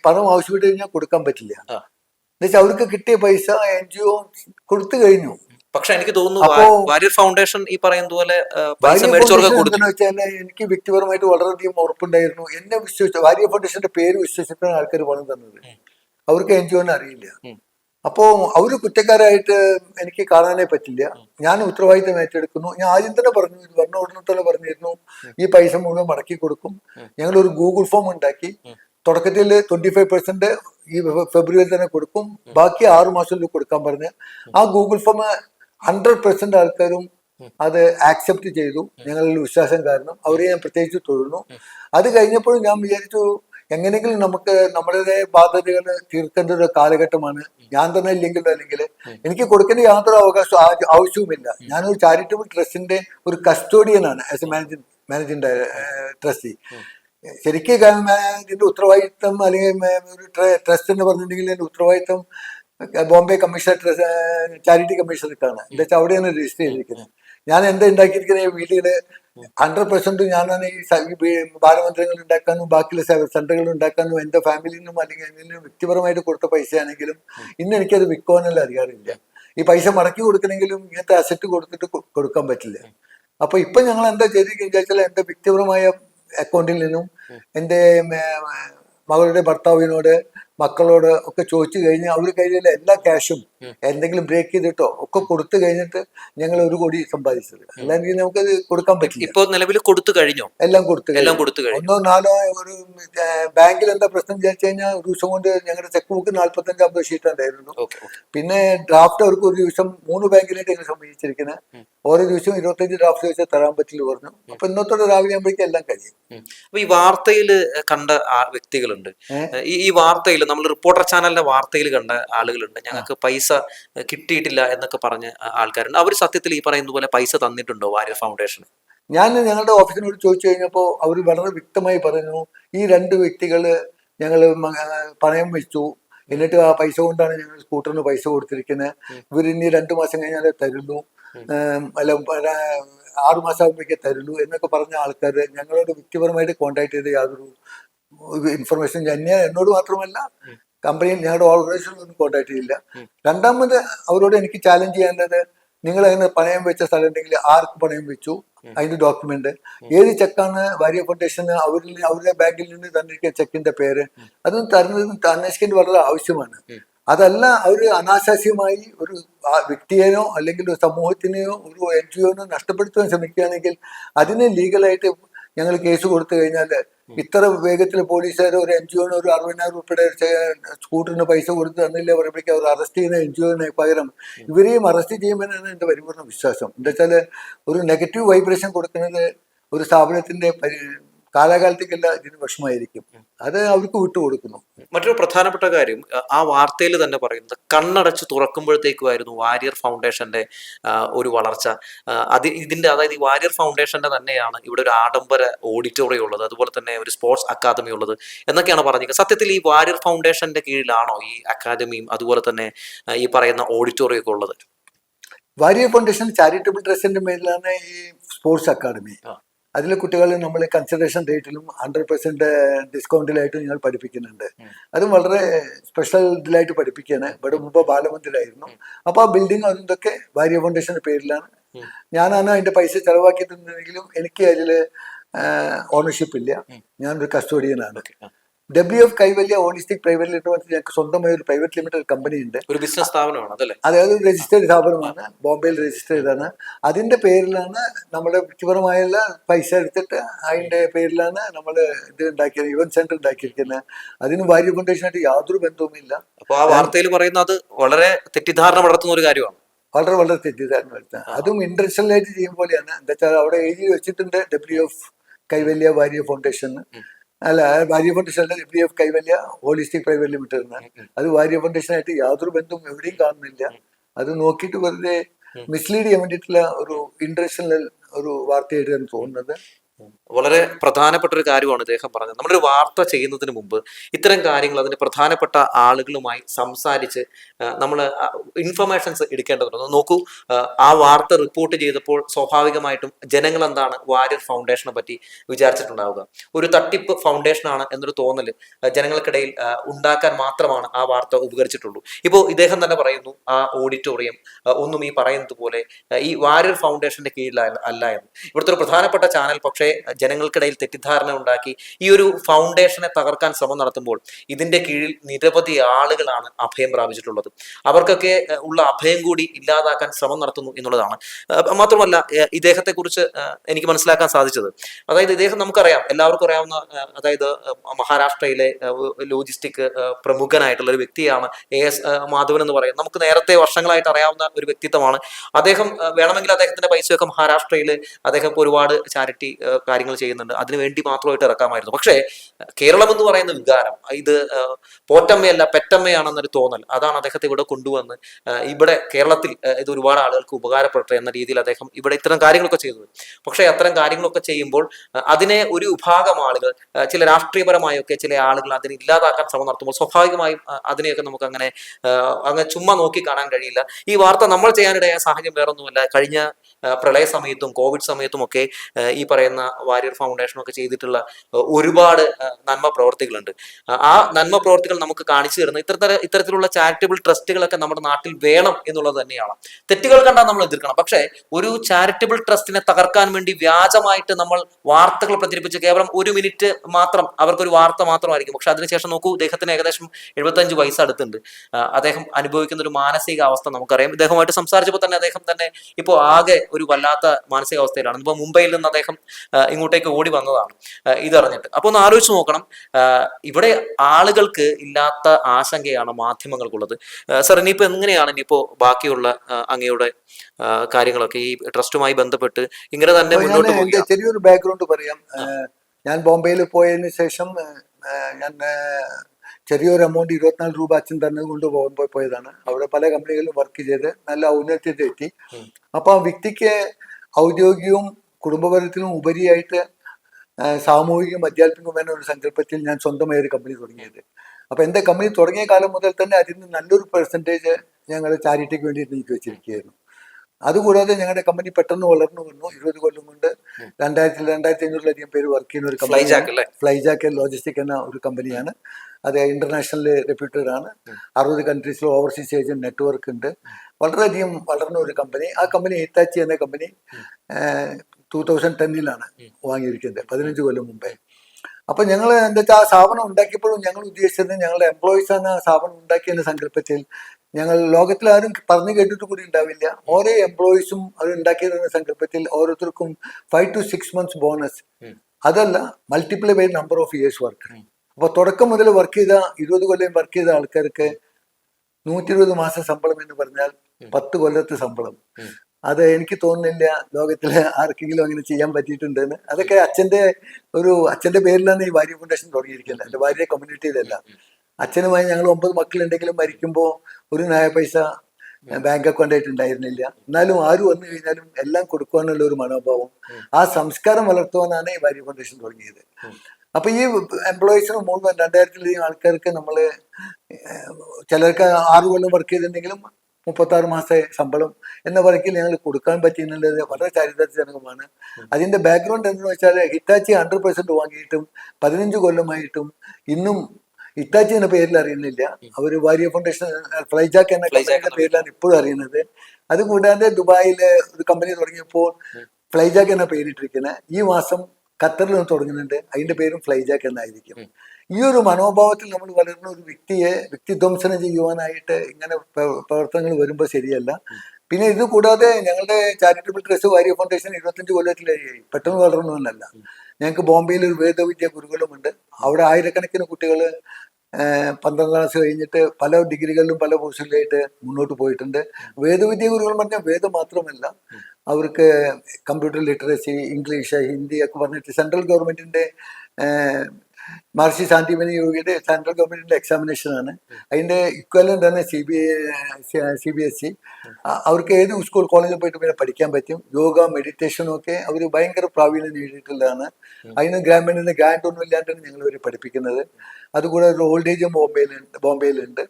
പണം ആവശ്യപ്പെട്ട് കഴിഞ്ഞാൽ കൊടുക്കാൻ പറ്റില്ല. എന്നുവെച്ചാൽ അവർക്ക് കിട്ടിയ പൈസ എൻ ജി ഒ കൊടുത്തു കഴിഞ്ഞു. പക്ഷെ എനിക്ക് തോന്നുന്നു വാര്യർ ഫൗണ്ടേഷൻ ഈ പറയുന്ന പോലെ എനിക്ക് വ്യക്തിപരമായിട്ട് വളരെയധികം ഉറപ്പുണ്ടായിരുന്നു. എന്നെ വിശ്വസിച്ച വാര്യ ഫൗണ്ടേഷന്റെ പേര് വിശ്വസിച്ചിട്ടാണ് ആൾക്കാർ പണം തന്നത്. അവർക്ക് എൻ ജി ഒനെ അറിയില്ല. അപ്പോ അവർ കുറ്റക്കാരായിട്ട് എനിക്ക് കാണാനേ പറ്റില്ല. ഞാൻ ഉത്തരവാദിത്തം ഏറ്റെടുക്കുന്നു. ഞാൻ ആദ്യം തന്നെ പറഞ്ഞു ഇത് വന്ന ഉടനെ തന്നെ പറഞ്ഞിരുന്നു. ഈ പൈസ മുഴുവൻ മടക്കി കൊടുക്കും. ഞങ്ങൾ ഒരു ഗൂഗിൾ ഫോം ഉണ്ടാക്കി. തുടക്കത്തിൽ ട്വന്റി ഫൈവ് പെർസെന്റ് ഈ ഫെബ്രുവരി തന്നെ കൊടുക്കും. ബാക്കി ആറു മാസത്തിൽ കൊടുക്കാൻ പറഞ്ഞ്. ആ ഗൂഗിൾ ഫോം ഹൺഡ്രഡ് പെർസെന്റ് ആൾക്കാരും അത് ആക്സെപ്റ്റ് ചെയ്തു. ഞങ്ങളിൽ വിശ്വാസം കാരണം അവരെ ഞാൻ പ്രത്യേകിച്ച് തൊഴുന്നു അത് കഴിഞ്ഞപ്പോഴും ഞാൻ വിചാരിച്ചു എങ്ങനെയെങ്കിലും നമുക്ക് നമ്മുടെ ബാധ്യതകൾ തീർക്കേണ്ട ഒരു കാലഘട്ടമാണ്. ഞാൻ തന്നെ ഇല്ലെങ്കിലും അല്ലെങ്കിൽ എനിക്ക് കൊടുക്കേണ്ട യാതൊരു അവകാശം ആവശ്യവുമില്ല. ഞാനൊരു ചാരിറ്റബിൾ ട്രസ്റ്റിന്റെ ഒരു കസ്റ്റോഡിയൻ ആണ് as a managing managing trustee ശരിക്കും ഇതിന്റെ ഉത്തരവാദിത്തം അല്ലെങ്കിൽ ഒരു ട്രസ്റ്റ് എന്ന് പറഞ്ഞിട്ടുണ്ടെങ്കിൽ അതിന്റെ ഉത്തരവാദിത്തം ബോംബെ കമ്മീഷണർ ചാരിറ്റി കമ്മീഷണർക്കാണ് എന്താ വെച്ചാൽ അവിടെയാണ് രജിസ്റ്റർ ചെയ്തിരിക്കുന്നത്. ഞാൻ എന്താ ഉണ്ടാക്കിയിരിക്കുന്ന ഈ വീടുകൾ ഹൺഡ്രഡ് പെർസെന്റ് ഞാനാണ് ഈ ബാലമന്ദിരങ്ങൾ ഉണ്ടാക്കാനും ബാക്കിയുള്ള സെന്ററുകൾ ഉണ്ടാക്കാനും എന്റെ ഫാമിലിനും അല്ലെങ്കിൽ എന്തെങ്കിലും വ്യക്തിപരമായിട്ട് കൊടുത്ത പൈസയാണെങ്കിലും ഇന്ന് എനിക്കത് വിൽക്കുവാനുള്ള അറിയാറില്ല ഈ പൈസ മടക്കി കൊടുക്കണമെങ്കിലും ഇങ്ങനത്തെ അസറ്റ് കൊടുത്തിട്ട് കൊടുക്കാൻ പറ്റില്ല. അപ്പൊ ഇപ്പൊ ഞങ്ങൾ എന്താ ചെയ്തിരിക്കുന്നത് വെച്ചാൽ എന്റെ വ്യക്തിപരമായ അക്കൗണ്ടിൽ നിന്നും എന്റെ മകളുടെ ഭർത്താവിനോട് മക്കളോട് ഒക്കെ ചോദിച്ചു കഴിഞ്ഞാൽ അവർ കയ്യിലുള്ള എല്ലാ ക്യാഷും എന്തെങ്കിലും ബ്രേക്ക് ചെയ്തിട്ടോ ഒക്കെ കൊടുത്തു കഴിഞ്ഞിട്ട് ഞങ്ങൾ ഒരു കോടി സമ്പാദിച്ചത്. അല്ലെങ്കിൽ നമുക്കത് കൊടുക്കാൻ പറ്റില്ല. ഇപ്പൊ നിലവിൽ കൊടുത്തു കഴിഞ്ഞോ? എല്ലാം കൊടുത്തു എല്ലാം കൊടുത്തു കഴിഞ്ഞു. ഒന്നോ നാലോ ഒരു ബാങ്കിൽ എന്താ പ്രശ്നം വിചാരിച്ചു കഴിഞ്ഞാൽ ഒരു ദിവസം കൊണ്ട് ഞങ്ങളുടെ ചെക്ക് ബുക്ക് നാല്പത്തഞ്ച് അമ്പത് ഷീറ്റ് ഉണ്ടായിരുന്നു പിന്നെ ഡ്രാഫ്റ്റ് അവർക്ക് ഒരു ദിവസം മൂന്ന് ബാങ്കിലേക്ക് ഞങ്ങൾ സംബന്ധിച്ചിരിക്കുന്നത് ഓരോ ദിവസവും ഇരുപത്തഞ്ച് ഡ്രാഫ്റ്റ് വെച്ചാൽ തരാൻ പറ്റില്ല പറഞ്ഞു. അപ്പൊ ഇന്നത്തോടെ രാവിലെ ആകുമ്പോഴേക്കും എല്ലാം കഴിയും. അപ്പൊ ഈ വാർത്തയിൽ കണ്ട ആ- വ്യക്തികളുണ്ട്. ഈ ഈ വാർത്തയിൽ നമ്മൾ റിപ്പോർട്ടർ ചാനലിന്റെ വാർത്തയിൽ കണ്ട ആളുകളുണ്ട്. ഞങ്ങൾക്ക് പൈസ കിട്ടിയിട്ടില്ല എന്നൊക്കെ പറഞ്ഞ ആൾക്കാരുണ്ട്. അവർ സത്യത്തിൽ ഈ പറയുന്ന പോലെ പൈസ തന്നിട്ടുണ്ടോ വാര്യർ ഫൗണ്ടേഷൻ ഞാൻ ഞങ്ങളുടെ ഓഫീസിനോട് ചോദിച്ചു കഴിഞ്ഞപ്പോൾ അവർ വളരെ വ്യക്തമായി പറഞ്ഞു ഈ രണ്ട് വ്യക്തികൾ ഞങ്ങൾ പണയം വെച്ചു. എന്നിട്ട് ആ പൈസ കൊണ്ടാണ് ഞങ്ങൾ സ്കൂട്ടറിന് പൈസ കൊടുത്തിരിക്കുന്നത് ഇവർ ഇനി രണ്ടു മാസം കഴിഞ്ഞാൽ തരുന്നു അല്ല ആറുമാസം ആറു മാസം ആകുമ്പോഴേക്കേ തരുള്ളൂ എന്നൊക്കെ പറഞ്ഞ ആൾക്കാർ ഞങ്ങളോട് വ്യക്തിപരമായിട്ട് കോണ്ടാക്ട് ചെയ്ത് യാതൊരു ഇൻഫർമേഷൻ തന്നെയാണ് എന്നോട് മാത്രമല്ല കമ്പനിയിൽ ഞങ്ങളുടെ ഓർഗനൈസേഷനൊന്നും കോൺടാക്ട് ചെയ്തില്ല. രണ്ടാമത് അവരോട് എനിക്ക് ചാലഞ്ച് ചെയ്യേണ്ടത് നിങ്ങൾ അങ്ങനെ പണയം വെച്ച സ്ഥലം ഉണ്ടെങ്കിൽ ആർക്ക് പണയം വെച്ചു? അതിന്റെ ഡോക്യുമെന്റ് ഏത് ചെക്കാണ് വാര്യ ഫൗണ്ടേഷന് അവരിൽ അവരുടെ ബാങ്കിൽ നിന്ന് തന്നിരിക്കുന്ന ചെക്കിന്റെ പേര്. അതും തരുന്നത് അന്വേഷിക്കേണ്ടി വളരെ ആവശ്യമാണ്. അതല്ല അവർ അനാശാസ്യമായി ഒരു വ്യക്തിയേനോ വ്യക്തിയെയോ അല്ലെങ്കിൽ ഒരു സമൂഹത്തിനെയോ ഒരു എൻ ജി ഒനോ നഷ്ടപ്പെടുത്താൻ ശ്രമിക്കുകയാണെങ്കിൽ അതിന് ലീഗലായിട്ട് ഞങ്ങൾ കേസ് കൊടുത്തു കഴിഞ്ഞാൽ ഇത്ര വേഗത്തിൽ പോലീസുകാർ ഒരു എൻ ജി ഒന് ഒരു അറുപതിനായിരം ഉൾപ്പെടെ സ്കൂട്ടറിന് പൈസ കൊടുത്ത് തന്നില്ല പറയുമ്പോഴേക്കും അവർ അറസ്റ്റ് ചെയ്യുന്ന എൻ ജി ഒന് പകരം ഇവരെയും അറസ്റ്റ് ചെയ്യുമെന്നാണ് എന്റെ പരിപൂർണ വിശ്വാസം. എന്താ വെച്ചാൽ ഒരു നെഗറ്റീവ് വൈബ്രേഷൻ കൊടുക്കുന്നത് ഒരു സ്ഥാപനത്തിന്റെ പരി കാലാകാലത്തേക്കല്ല ഇതിന് വിഷമായിരിക്കും അത് അവർക്ക് വിട്ടുകൊടുക്കുന്നു മറ്റൊരു പ്രധാനപ്പെട്ട കാര്യം ആ വാർത്തയിൽ തന്നെ പറയുന്നത് കണ്ണടച്ച് തുറക്കുമ്പോഴത്തേക്കുമായിരുന്നു വാരിയർ ഫൗണ്ടേഷന്റെ ഒരു വളർച്ച. അത് ഇതിന്റെ അതായത് ഈ വാരിയർ ഫൗണ്ടേഷന്റെ തന്നെയാണ് ഇവിടെ ഒരു ആഡംബര ഓഡിറ്റോറിയം ഉള്ളത് അതുപോലെ തന്നെ ഒരു സ്പോർട്സ് അക്കാദമി ഉള്ളത് എന്നൊക്കെയാണ് പറഞ്ഞത് സത്യത്തിൽ ഈ വാരിയർ ഫൗണ്ടേഷന്റെ കീഴിലാണോ ഈ അക്കാദമിയും അതുപോലെ തന്നെ ഈ പറയുന്ന ഓഡിറ്റോറിയം ഒക്കെ ഉള്ളത്? വാരിയർ ഫൗണ്ടേഷൻ ചാരിറ്റബിൾ ട്രസ്റ്റിന്റെ മേലിലാണ് ഈ സ്പോർട്സ് അക്കാദമി. ആ. അതിലെ കുട്ടികളെ നമ്മൾ കൺസിഡറേഷൻ റേറ്റിലും ഹൺഡ്രഡ് പെർസെന്റ് ഡിസ്കൗണ്ടിലായിട്ടും ഞങ്ങൾ പഠിപ്പിക്കുന്നുണ്ട്. അതും വളരെ സ്പെഷ്യൽ ഇതിലായിട്ട് പഠിപ്പിക്കുകയാണ്. ഇവിടെ മുമ്പ് ബാലമന്ദിരായിരുന്നു. അപ്പോൾ ആ ബിൽഡിംഗ് അതൊക്കെ ഭാര്യ ഫൗണ്ടേഷന്റെ പേരിലാണ്. ഞാനാണ് അതിന്റെ പൈസ ചെലവാക്കിയിട്ടുണ്ടെങ്കിലും എനിക്ക് അതിൽ ഓണർഷിപ്പ് ഇല്ല. ഞാനൊരു കസ്റ്റോഡിയനാണ് W F Kaivalya holistic private limited ഞങ്ങൾക്ക് സ്വന്തമായ ഒരു പ്രൈവറ്റ് ലിമിറ്റഡ് കമ്പനി ഉണ്ട്. ഒരു ബിസിനസ് സ്ഥാപനമാണ് അതല്ലേ? അതായത് രജിസ്റ്റേഡ് സ്ഥാപനമാണ്. ബോംബെയിൽ രജിസ്റ്റർ ചെയ്താണ് അതിന്റെ പേരിലാണ് നമ്മുടെ വ്യക്തിപരമായുള്ള പൈസ എടുത്തിട്ട് അതിന്റെ പേരിലാണ് നമ്മൾ ഇത് ഉണ്ടാക്കിയത് ഇവന്റ് സെന്റർ ഉണ്ടാക്കിയിരിക്കുന്നത്. അതിന് വാര്യ ഫൗണ്ടേഷനായിട്ട് യാതൊരു ബന്ധവുമില്ല. അപ്പൊ ആ വാർത്തയിൽ പറയുന്നത് വളരെ തെറ്റിദ്ധാരണ വളർത്തുന്ന ഒരു കാര്യമാണ്. വളരെ വളരെ തെറ്റിദ്ധാരണ വരുത്തുക അതും ആയിട്ട് ചെയ്യും പോലെയാണ്. എന്താ വെച്ചാൽ അവിടെ എഴുതി വെച്ചിട്ടുണ്ട് W F Kaivalya Varya Foundation അല്ല വാര്യ ഫൗണ്ടേഷൻ അല്ല D F Kaivalya holistic private limited അത് വാര്യ ഫൗണ്ടേഷനായിട്ട് യാതൊരു ബന്ധവും എവിടെയും കാണുന്നില്ല. അത് നോക്കിയിട്ട് വെറുതെ മിസ്ലീഡ് ചെയ്യാൻ വേണ്ടിയിട്ടുള്ള ഒരു ഇന്റർനാഷണൽ ഒരു വാർത്തയായിട്ടാണ് തോന്നുന്നത്. വളരെ പ്രധാനപ്പെട്ട ഒരു കാര്യമാണ് ഇദ്ദേഹം പറഞ്ഞത്. നമ്മളൊരു വാർത്ത ചെയ്യുന്നതിന് മുമ്പ് ഇത്തരം കാര്യങ്ങൾ അതിന് പ്രധാനപ്പെട്ട ആളുകളുമായി സംസാരിച്ച് നമ്മൾ ഇൻഫർമേഷൻസ് എടുക്കേണ്ടതുണ്ട്. നോക്കൂ ആ, വാർത്ത റിപ്പോർട്ട് ചെയ്തപ്പോൾ സ്വാഭാവികമായിട്ടും ജനങ്ങൾ എന്താണ് വാര്യർ ഫൗണ്ടേഷനെ പറ്റി വിചാരിച്ചിട്ടുണ്ടാവുക. ഒരു തട്ടിപ്പ് ഫൗണ്ടേഷനാണ് എന്നൊരു തോന്നൽ ജനങ്ങൾക്കിടയിൽ ഉണ്ടാക്കാൻ മാത്രമാണ് ആ വാർത്ത ഉപകരിച്ചിട്ടുള്ളൂ. ഇപ്പോൾ ഇദ്ദേഹം തന്നെ പറയുന്നു ആ ഓഡിറ്റോറിയം ഒന്നും ഈ പറയുന്നത് പോലെ ഈ വാര്യർ ഫൗണ്ടേഷന്റെ കീഴിലല്ല അല്ല എന്ന്. ഇവിടുത്തെ ഒരു പ്രധാനപ്പെട്ട ചാനൽ പക്ഷേ ജനങ്ങൾക്കിടയിൽ തെറ്റിദ്ധാരണ ഉണ്ടാക്കി ഈ ഒരു ഫൗണ്ടേഷനെ തകർക്കാൻ ശ്രമം നടത്തുമ്പോൾ ഇതിന്റെ കീഴിൽ നിരവധി ആളുകളാണ് അഭയം പ്രാപിച്ചിട്ടുള്ളത്. അവർക്കൊക്കെ ഉള്ള അഭയം കൂടി ഇല്ലാതാക്കാൻ ശ്രമം നടത്തുന്നു എന്നുള്ളതാണ്. മാത്രമല്ല ഇദ്ദേഹത്തെക്കുറിച്ച് എനിക്ക് മനസ്സിലാക്കാൻ സാധിച്ചത്. അതായത് ഇദ്ദേഹം നമുക്കറിയാം എല്ലാവർക്കും അറിയാവുന്ന അതായത് മഹാരാഷ്ട്രയിലെ ലോജിസ്റ്റിക് പ്രമുഖനായിട്ടുള്ള ഒരു വ്യക്തിയാണ് എ എസ് മാധവൻ എന്ന് പറയുന്നത്. നമുക്ക് നേരത്തെ വർഷങ്ങളായിട്ട് അറിയാവുന്ന ഒരു വ്യക്തിത്വമാണ്. അദ്ദേഹം വേണമെങ്കിൽ അദ്ദേഹത്തിന്റെ പൈസയൊക്കെ മഹാരാഷ്ട്രയിൽ അദ്ദേഹം ഒരുപാട് ചാരിറ്റി കാര്യങ്ങൾ കാര്യങ്ങൾ ചെയ്യുന്നുണ്ട്. അതിന് വേണ്ടി മാത്രമായിട്ട് ഇറക്കാമായിരുന്നു. പക്ഷേ കേരളം എന്ന് പറയുന്ന വികാരം ഇത് പോറ്റമ്മയല്ല പെറ്റമ്മയാണെന്നൊരു തോന്നൽ അതാണ് അദ്ദേഹത്തെ ഇവിടെ കൊണ്ടുവന്ന് ഇവിടെ കേരളത്തിൽ ഇത് ഒരുപാട് ആളുകൾക്ക് ഉപകാരപ്പെടട്ടെ എന്ന രീതിയിൽ അദ്ദേഹം ഇവിടെ ഇത്തരം കാര്യങ്ങളൊക്കെ ചെയ്തത്. പക്ഷേ അത്തരം കാര്യങ്ങളൊക്കെ ചെയ്യുമ്പോൾ അതിനെ ഒരു വിഭാഗം ആളുകൾ ചില രാഷ്ട്രീയപരമായൊക്കെ ചില ആളുകൾ അതിനെ ഇല്ലാതാക്കാൻ ശ്രമം നടത്തുമ്പോൾ സ്വാഭാവികമായും അതിനെയൊക്കെ നമുക്ക് അങ്ങനെ അങ്ങനെ അങ്ങ് ചുമ്മാ നോക്കി കാണാൻ കഴിയില്ല. ഈ വാർത്ത നമ്മൾ ചെയ്യാനിടയായ സാഹചര്യം വേറൊന്നുമല്ല. കഴിഞ്ഞ പ്രളയ സമയത്തും കോവിഡ് സമയത്തും ഒക്കെ ഈ പറയുന്ന വാരിയർ ഫൗണ്ടേഷനും ഒക്കെ ചെയ്തിട്ടുള്ള ഒരുപാട് നന്മ പ്രവർത്തികളുണ്ട്. ആ, നന്മ പ്രവർത്തികൾ നമുക്ക് കാണിച്ചു തരുന്ന ഇത്തരത്തര ഇത്തരത്തിലുള്ള ചാരിറ്റബിൾ ട്രസ്റ്റുകളൊക്കെ നമ്മുടെ നാട്ടിൽ വേണം എന്നുള്ളത് തന്നെയാണ്. തെറ്റുകൾ കണ്ടാൽ നമ്മൾ എതിർക്കണം. പക്ഷേ ഒരു ചാരിറ്റബിൾ ട്രസ്റ്റിനെ തകർക്കാൻ വേണ്ടി വ്യാജമായിട്ട് നമ്മൾ വാർത്തകൾ പ്രചരിപ്പിച്ച് കേവലം ഒരു മിനിറ്റ് മാത്രം അവർക്കൊരു വാർത്ത മാത്രമായിരിക്കും. പക്ഷെ അതിനുശേഷം നോക്കൂ ഇദ്ദേഹത്തിന് ഏകദേശം എഴുപത്തഞ്ച് വയസ്സ് അടുത്തുണ്ട്. അദ്ദേഹം അനുഭവിക്കുന്ന ഒരു മാനസിക അവസ്ഥ നമുക്കറിയാം. ഇദ്ദേഹമായിട്ട് സംസാരിച്ചപ്പോൾ തന്നെ അദ്ദേഹം തന്നെ ഇപ്പോൾ ആകെ ഒരു വല്ലാത്ത മാനസികാവസ്ഥയിലാണ്. ഇപ്പോൾ മുംബൈയിൽ നിന്ന് അദ്ദേഹം ഇങ്ങോട്ടേക്ക് ഓടി വന്നതാണ്. ഇതറിഞ്ഞിട്ട്. അപ്പോൾ ഒന്ന് ആലോചിച്ച് നോക്കണം. ഇവിടെ ആളുകൾക്ക് ഇല്ലാത്ത ആശങ്കയാണ് മാധ്യമങ്ങൾക്കുള്ളത്. സർ ഇനിയിപ്പോൾ എങ്ങനെയാണ് ഇനിയിപ്പോൾ ബാക്കിയുള്ള അങ്ങയുടെ കാര്യങ്ങളൊക്കെ? ഈ ട്രസ്റ്റുമായി ബന്ധപ്പെട്ട് ഇങ്ങനെ തന്നെ മുന്നോട്ട് പോകുക ചെറിയൊരു ബാക്ക്ഗ്രൗണ്ട് പറയാം. ഞാൻ ബോംബെയിൽ പോയതിനു ശേഷം ഞാൻ ചെറിയൊരു എമൗണ്ട് ഇരുപത്തിനാല് രൂപ അച്ഛൻ തന്നെ കൊണ്ട് ബോംബെ പോയതാണ്. അവിടെ പല കമ്പനികളിലും വർക്ക് ചെയ്ത് നല്ല ഔന്നത്യത്തിലെത്തി അപ്പൊ ആ വ്യക്തിക്ക് ഔദ്യോഗികവും കുടുംബപരത്തിലും ഉപരിയായിട്ട് സാമൂഹിക സാമൂഹികവും അധ്യാത്മികവും എന്ന ഒരു സങ്കല്പത്തിൽ ഞാൻ സ്വന്തമായി ഒരു കമ്പനി തുടങ്ങിയത്. അപ്പൊ എന്റെ കമ്പനി തുടങ്ങിയ കാലം മുതൽ തന്നെ അതിൽ നിന്ന് നല്ലൊരു പെർസെന്റേജ് ഞങ്ങൾ ചാരിറ്റിക്ക് വേണ്ടി നീക്കി വെച്ചിരിക്കുകയായിരുന്നു. അതുകൂടാതെ ഞങ്ങളുടെ കമ്പനി പെട്ടെന്ന് വളർന്നു വന്നു. ഇരുപത് കൊല്ലം കൊണ്ട് രണ്ടായിരത്തി രണ്ടായിരത്തി അഞ്ഞൂറിലധികം പേര് വർക്ക് ചെയ്യുന്ന ഒരു കമ്പനി ഫ്ലൈജാക്ക് ലോജിസ്റ്റിക് എന്ന ഒരു കമ്പനിയാണ് അത് ഇന്റർനാഷണൽ റെപ്യൂട്ടഡ് ആണ്. അറുപത് കൺട്രീസിൽ ഓവർസീസ് ഏജന്റ് നെറ്റ്വർക്ക് ഉണ്ട്. വളരെയധികം വളർന്ന ഒരു കമ്പനി ആ കമ്പനി ഹിറ്റാച്ചി എന്ന കമ്പനി ടൂ തൗസൻഡ് ടെന്നിലാണ് വാങ്ങിയിരിക്കുന്നത് പതിനഞ്ച് കൊല്ലം മുമ്പേ. അപ്പൊ ഞങ്ങൾ എന്താ വെച്ചാൽ ആ സ്ഥാപനം ഉണ്ടാക്കിയപ്പോഴും ഞങ്ങൾ ഉദ്ദേശിച്ചത് ഞങ്ങളുടെ എംപ്ലോയീസ് ആണ് ആ സ്ഥാപനം ഉണ്ടാക്കിയെന്ന് സങ്കല്പത്തിൽ ഞങ്ങൾ ലോകത്തിൽ ആരും പറഞ്ഞു കേട്ടിട്ട് കൂടി ഉണ്ടാവില്ല. ഓരോ എംപ്ലോയീസും അത് ഉണ്ടാക്കിയതെന്ന സങ്കല്പത്തിൽ ഓരോരുത്തർക്കും five to six months bonus അതല്ല multiply by number of years work അപ്പൊ തുടക്കം മുതൽ വർക്ക് ചെയ്ത ഇരുപത് കൊല്ലം വർക്ക് ചെയ്ത ആൾക്കാർക്ക് നൂറ്റി ഇരുപത് മാസം ശമ്പളം എന്ന് പറഞ്ഞാൽ പത്ത് കൊല്ലത്തെ ശമ്പളം. അത് എനിക്ക് തോന്നുന്നില്ല ലോകത്തിൽ ആർക്കെങ്കിലും അങ്ങനെ ചെയ്യാൻ പറ്റിയിട്ടുണ്ടെന്ന്. അതൊക്കെ അച്ഛന്റെ ഒരു അച്ഛന്റെ പേരിലാണ് ഈ ഭാര്യ ഫൗണ്ടേഷൻ തുടങ്ങിയിരിക്കുന്നത്. എന്റെ ഭാര്യ കമ്മ്യൂണിറ്റിയിലല്ല. അച്ഛനുമായി ഞങ്ങൾ ഒമ്പത് മക്കളുണ്ടെങ്കിലും മരിക്കുമ്പോൾ ഒരു നായ പൈസ ബാങ്ക് അക്കൗണ്ട് ആയിട്ടുണ്ടായിരുന്നില്ല എന്നാലും ആരും വന്നു കഴിഞ്ഞാലും എല്ലാം കൊടുക്കുവാനുള്ള ഒരു മനോഭാവം ആ സംസ്കാരം വളർത്തുവാനാണ് ഈ ഭാര്യ ഫൗണ്ടേഷൻ തുടങ്ങിയത്. അപ്പൊ ഈ എംപ്ലോയീസിന് മുഴുവൻ രണ്ടായിരത്തിലധികം ആൾക്കാർക്ക് നമ്മൾ ചിലർക്ക് ആറ് കൊല്ലം വർക്ക് ചെയ്തിട്ടുണ്ടെങ്കിലും മുപ്പത്തി ആറ് മാസത്തെ ശമ്പളം എന്ന വരയ്ക്ക് ഞങ്ങൾ കൊടുക്കാൻ പറ്റിയെന്നുള്ളത് വളരെ ചരിത്രജനകമാണ് അതിന്റെ ബാക്ക്ഗ്രൗണ്ട് എന്ന് വെച്ചാൽ ഹിറ്റാച്ചി ഹൺഡ്രഡ് പെർസെന്റ് വാങ്ങിയിട്ടും പതിനഞ്ച് കൊല്ലമായിട്ടും ഇന്നും ഹിറ്റാച്ചി എന്ന പേരിൽ അറിയുന്നില്ല. അവർ വാരിയ ഫൗണ്ടേഷൻ ഫ്ലൈജാക്ക് എന്ന കമ്പനിയുടെ പേരിലാണ് ഇപ്പോഴും അറിയുന്നത്. അതുകൂടാതെ ദുബായിലെ ഒരു കമ്പനി തുടങ്ങിയപ്പോൾ ഫ്ലൈജാക്ക് എന്ന പേരിട്ടിരിക്കുന്നത് ഈ മാസം ഖത്തറിൽ നിന്ന് തുടങ്ങുന്നുണ്ട്. അതിന്റെ പേരും ഫ്ലൈജാക്ക് എന്നായിരിക്കും. ഈ ഒരു മനോഭാവത്തിൽ നമ്മൾ വളരുന്ന ഒരു വ്യക്തിയെ വ്യക്തിധ്വംസനം ചെയ്യുവാനായിട്ട് ഇങ്ങനെ പ്രവർത്തനങ്ങൾ വരുമ്പോൾ ശരിയല്ല. പിന്നെ ഇത് കൂടാതെ ഞങ്ങളുടെ ചാരിറ്റബിൾ ട്രസ്റ്റ് വാരിയ ഫൗണ്ടേഷൻ ഇരുപത്തഞ്ച് കൊല്ലത്തിലായി പെട്ടെന്ന് വളർന്നതല്ല. ഞങ്ങൾക്ക് ബോംബെയിൽ ഒരു വേദവിദ്യ ഗുരുകുലമുണ്ട് അവിടെ ആയിരക്കണക്കിന് കുട്ടികൾ പന്ത്രണ്ടാം ക്ലാസ് കഴിഞ്ഞിട്ട് പല ഡിഗ്രികളിലും പല കോഴ്സുകളിലായിട്ട് മുന്നോട്ട് പോയിട്ടുണ്ട്. വേദവിദ്യ ഗുരുകൾ പറഞ്ഞാൽ വേദം മാത്രമല്ല. അവർക്ക് കമ്പ്യൂട്ടർ ലിറ്ററസി ഇംഗ്ലീഷ് ഹിന്ദി ഒക്കെ പറഞ്ഞിട്ട് സെൻട്രൽ ഗവൺമെന്റിന്റെ മഹർഷി ശാന്തിമനി യോഗിയുടെ സെൻട്രൽ ഗവൺമെന്റിന്റെ എക്സാമിനേഷൻ ആണ് അതിന്റെ ഇക്വലന്റ് തന്നെ C B C B S E. അവർക്ക് ഏത് സ്കൂൾ കോളേജിൽ പോയിട്ട് പിന്നെ പഠിക്കാൻ പറ്റും? യോഗ മെഡിറ്റേഷനും ഒക്കെ അവർ ഭയങ്കര പ്രാവീണ്യം നേടിയിട്ടുള്ളതാണ്. അതിന് ഗവൺമെന്റിന് ഗ്രാൻഡ് ഒന്നും ഇല്ലാണ്ടാണ് ഞങ്ങൾ ഇവരെ പഠിപ്പിക്കുന്നത്. അതുകൂടാതെ ഒരു ഓൾഡ് ഏജ് ബോംബെയിലുണ്ട്. ബോംബെയിലുണ്ട്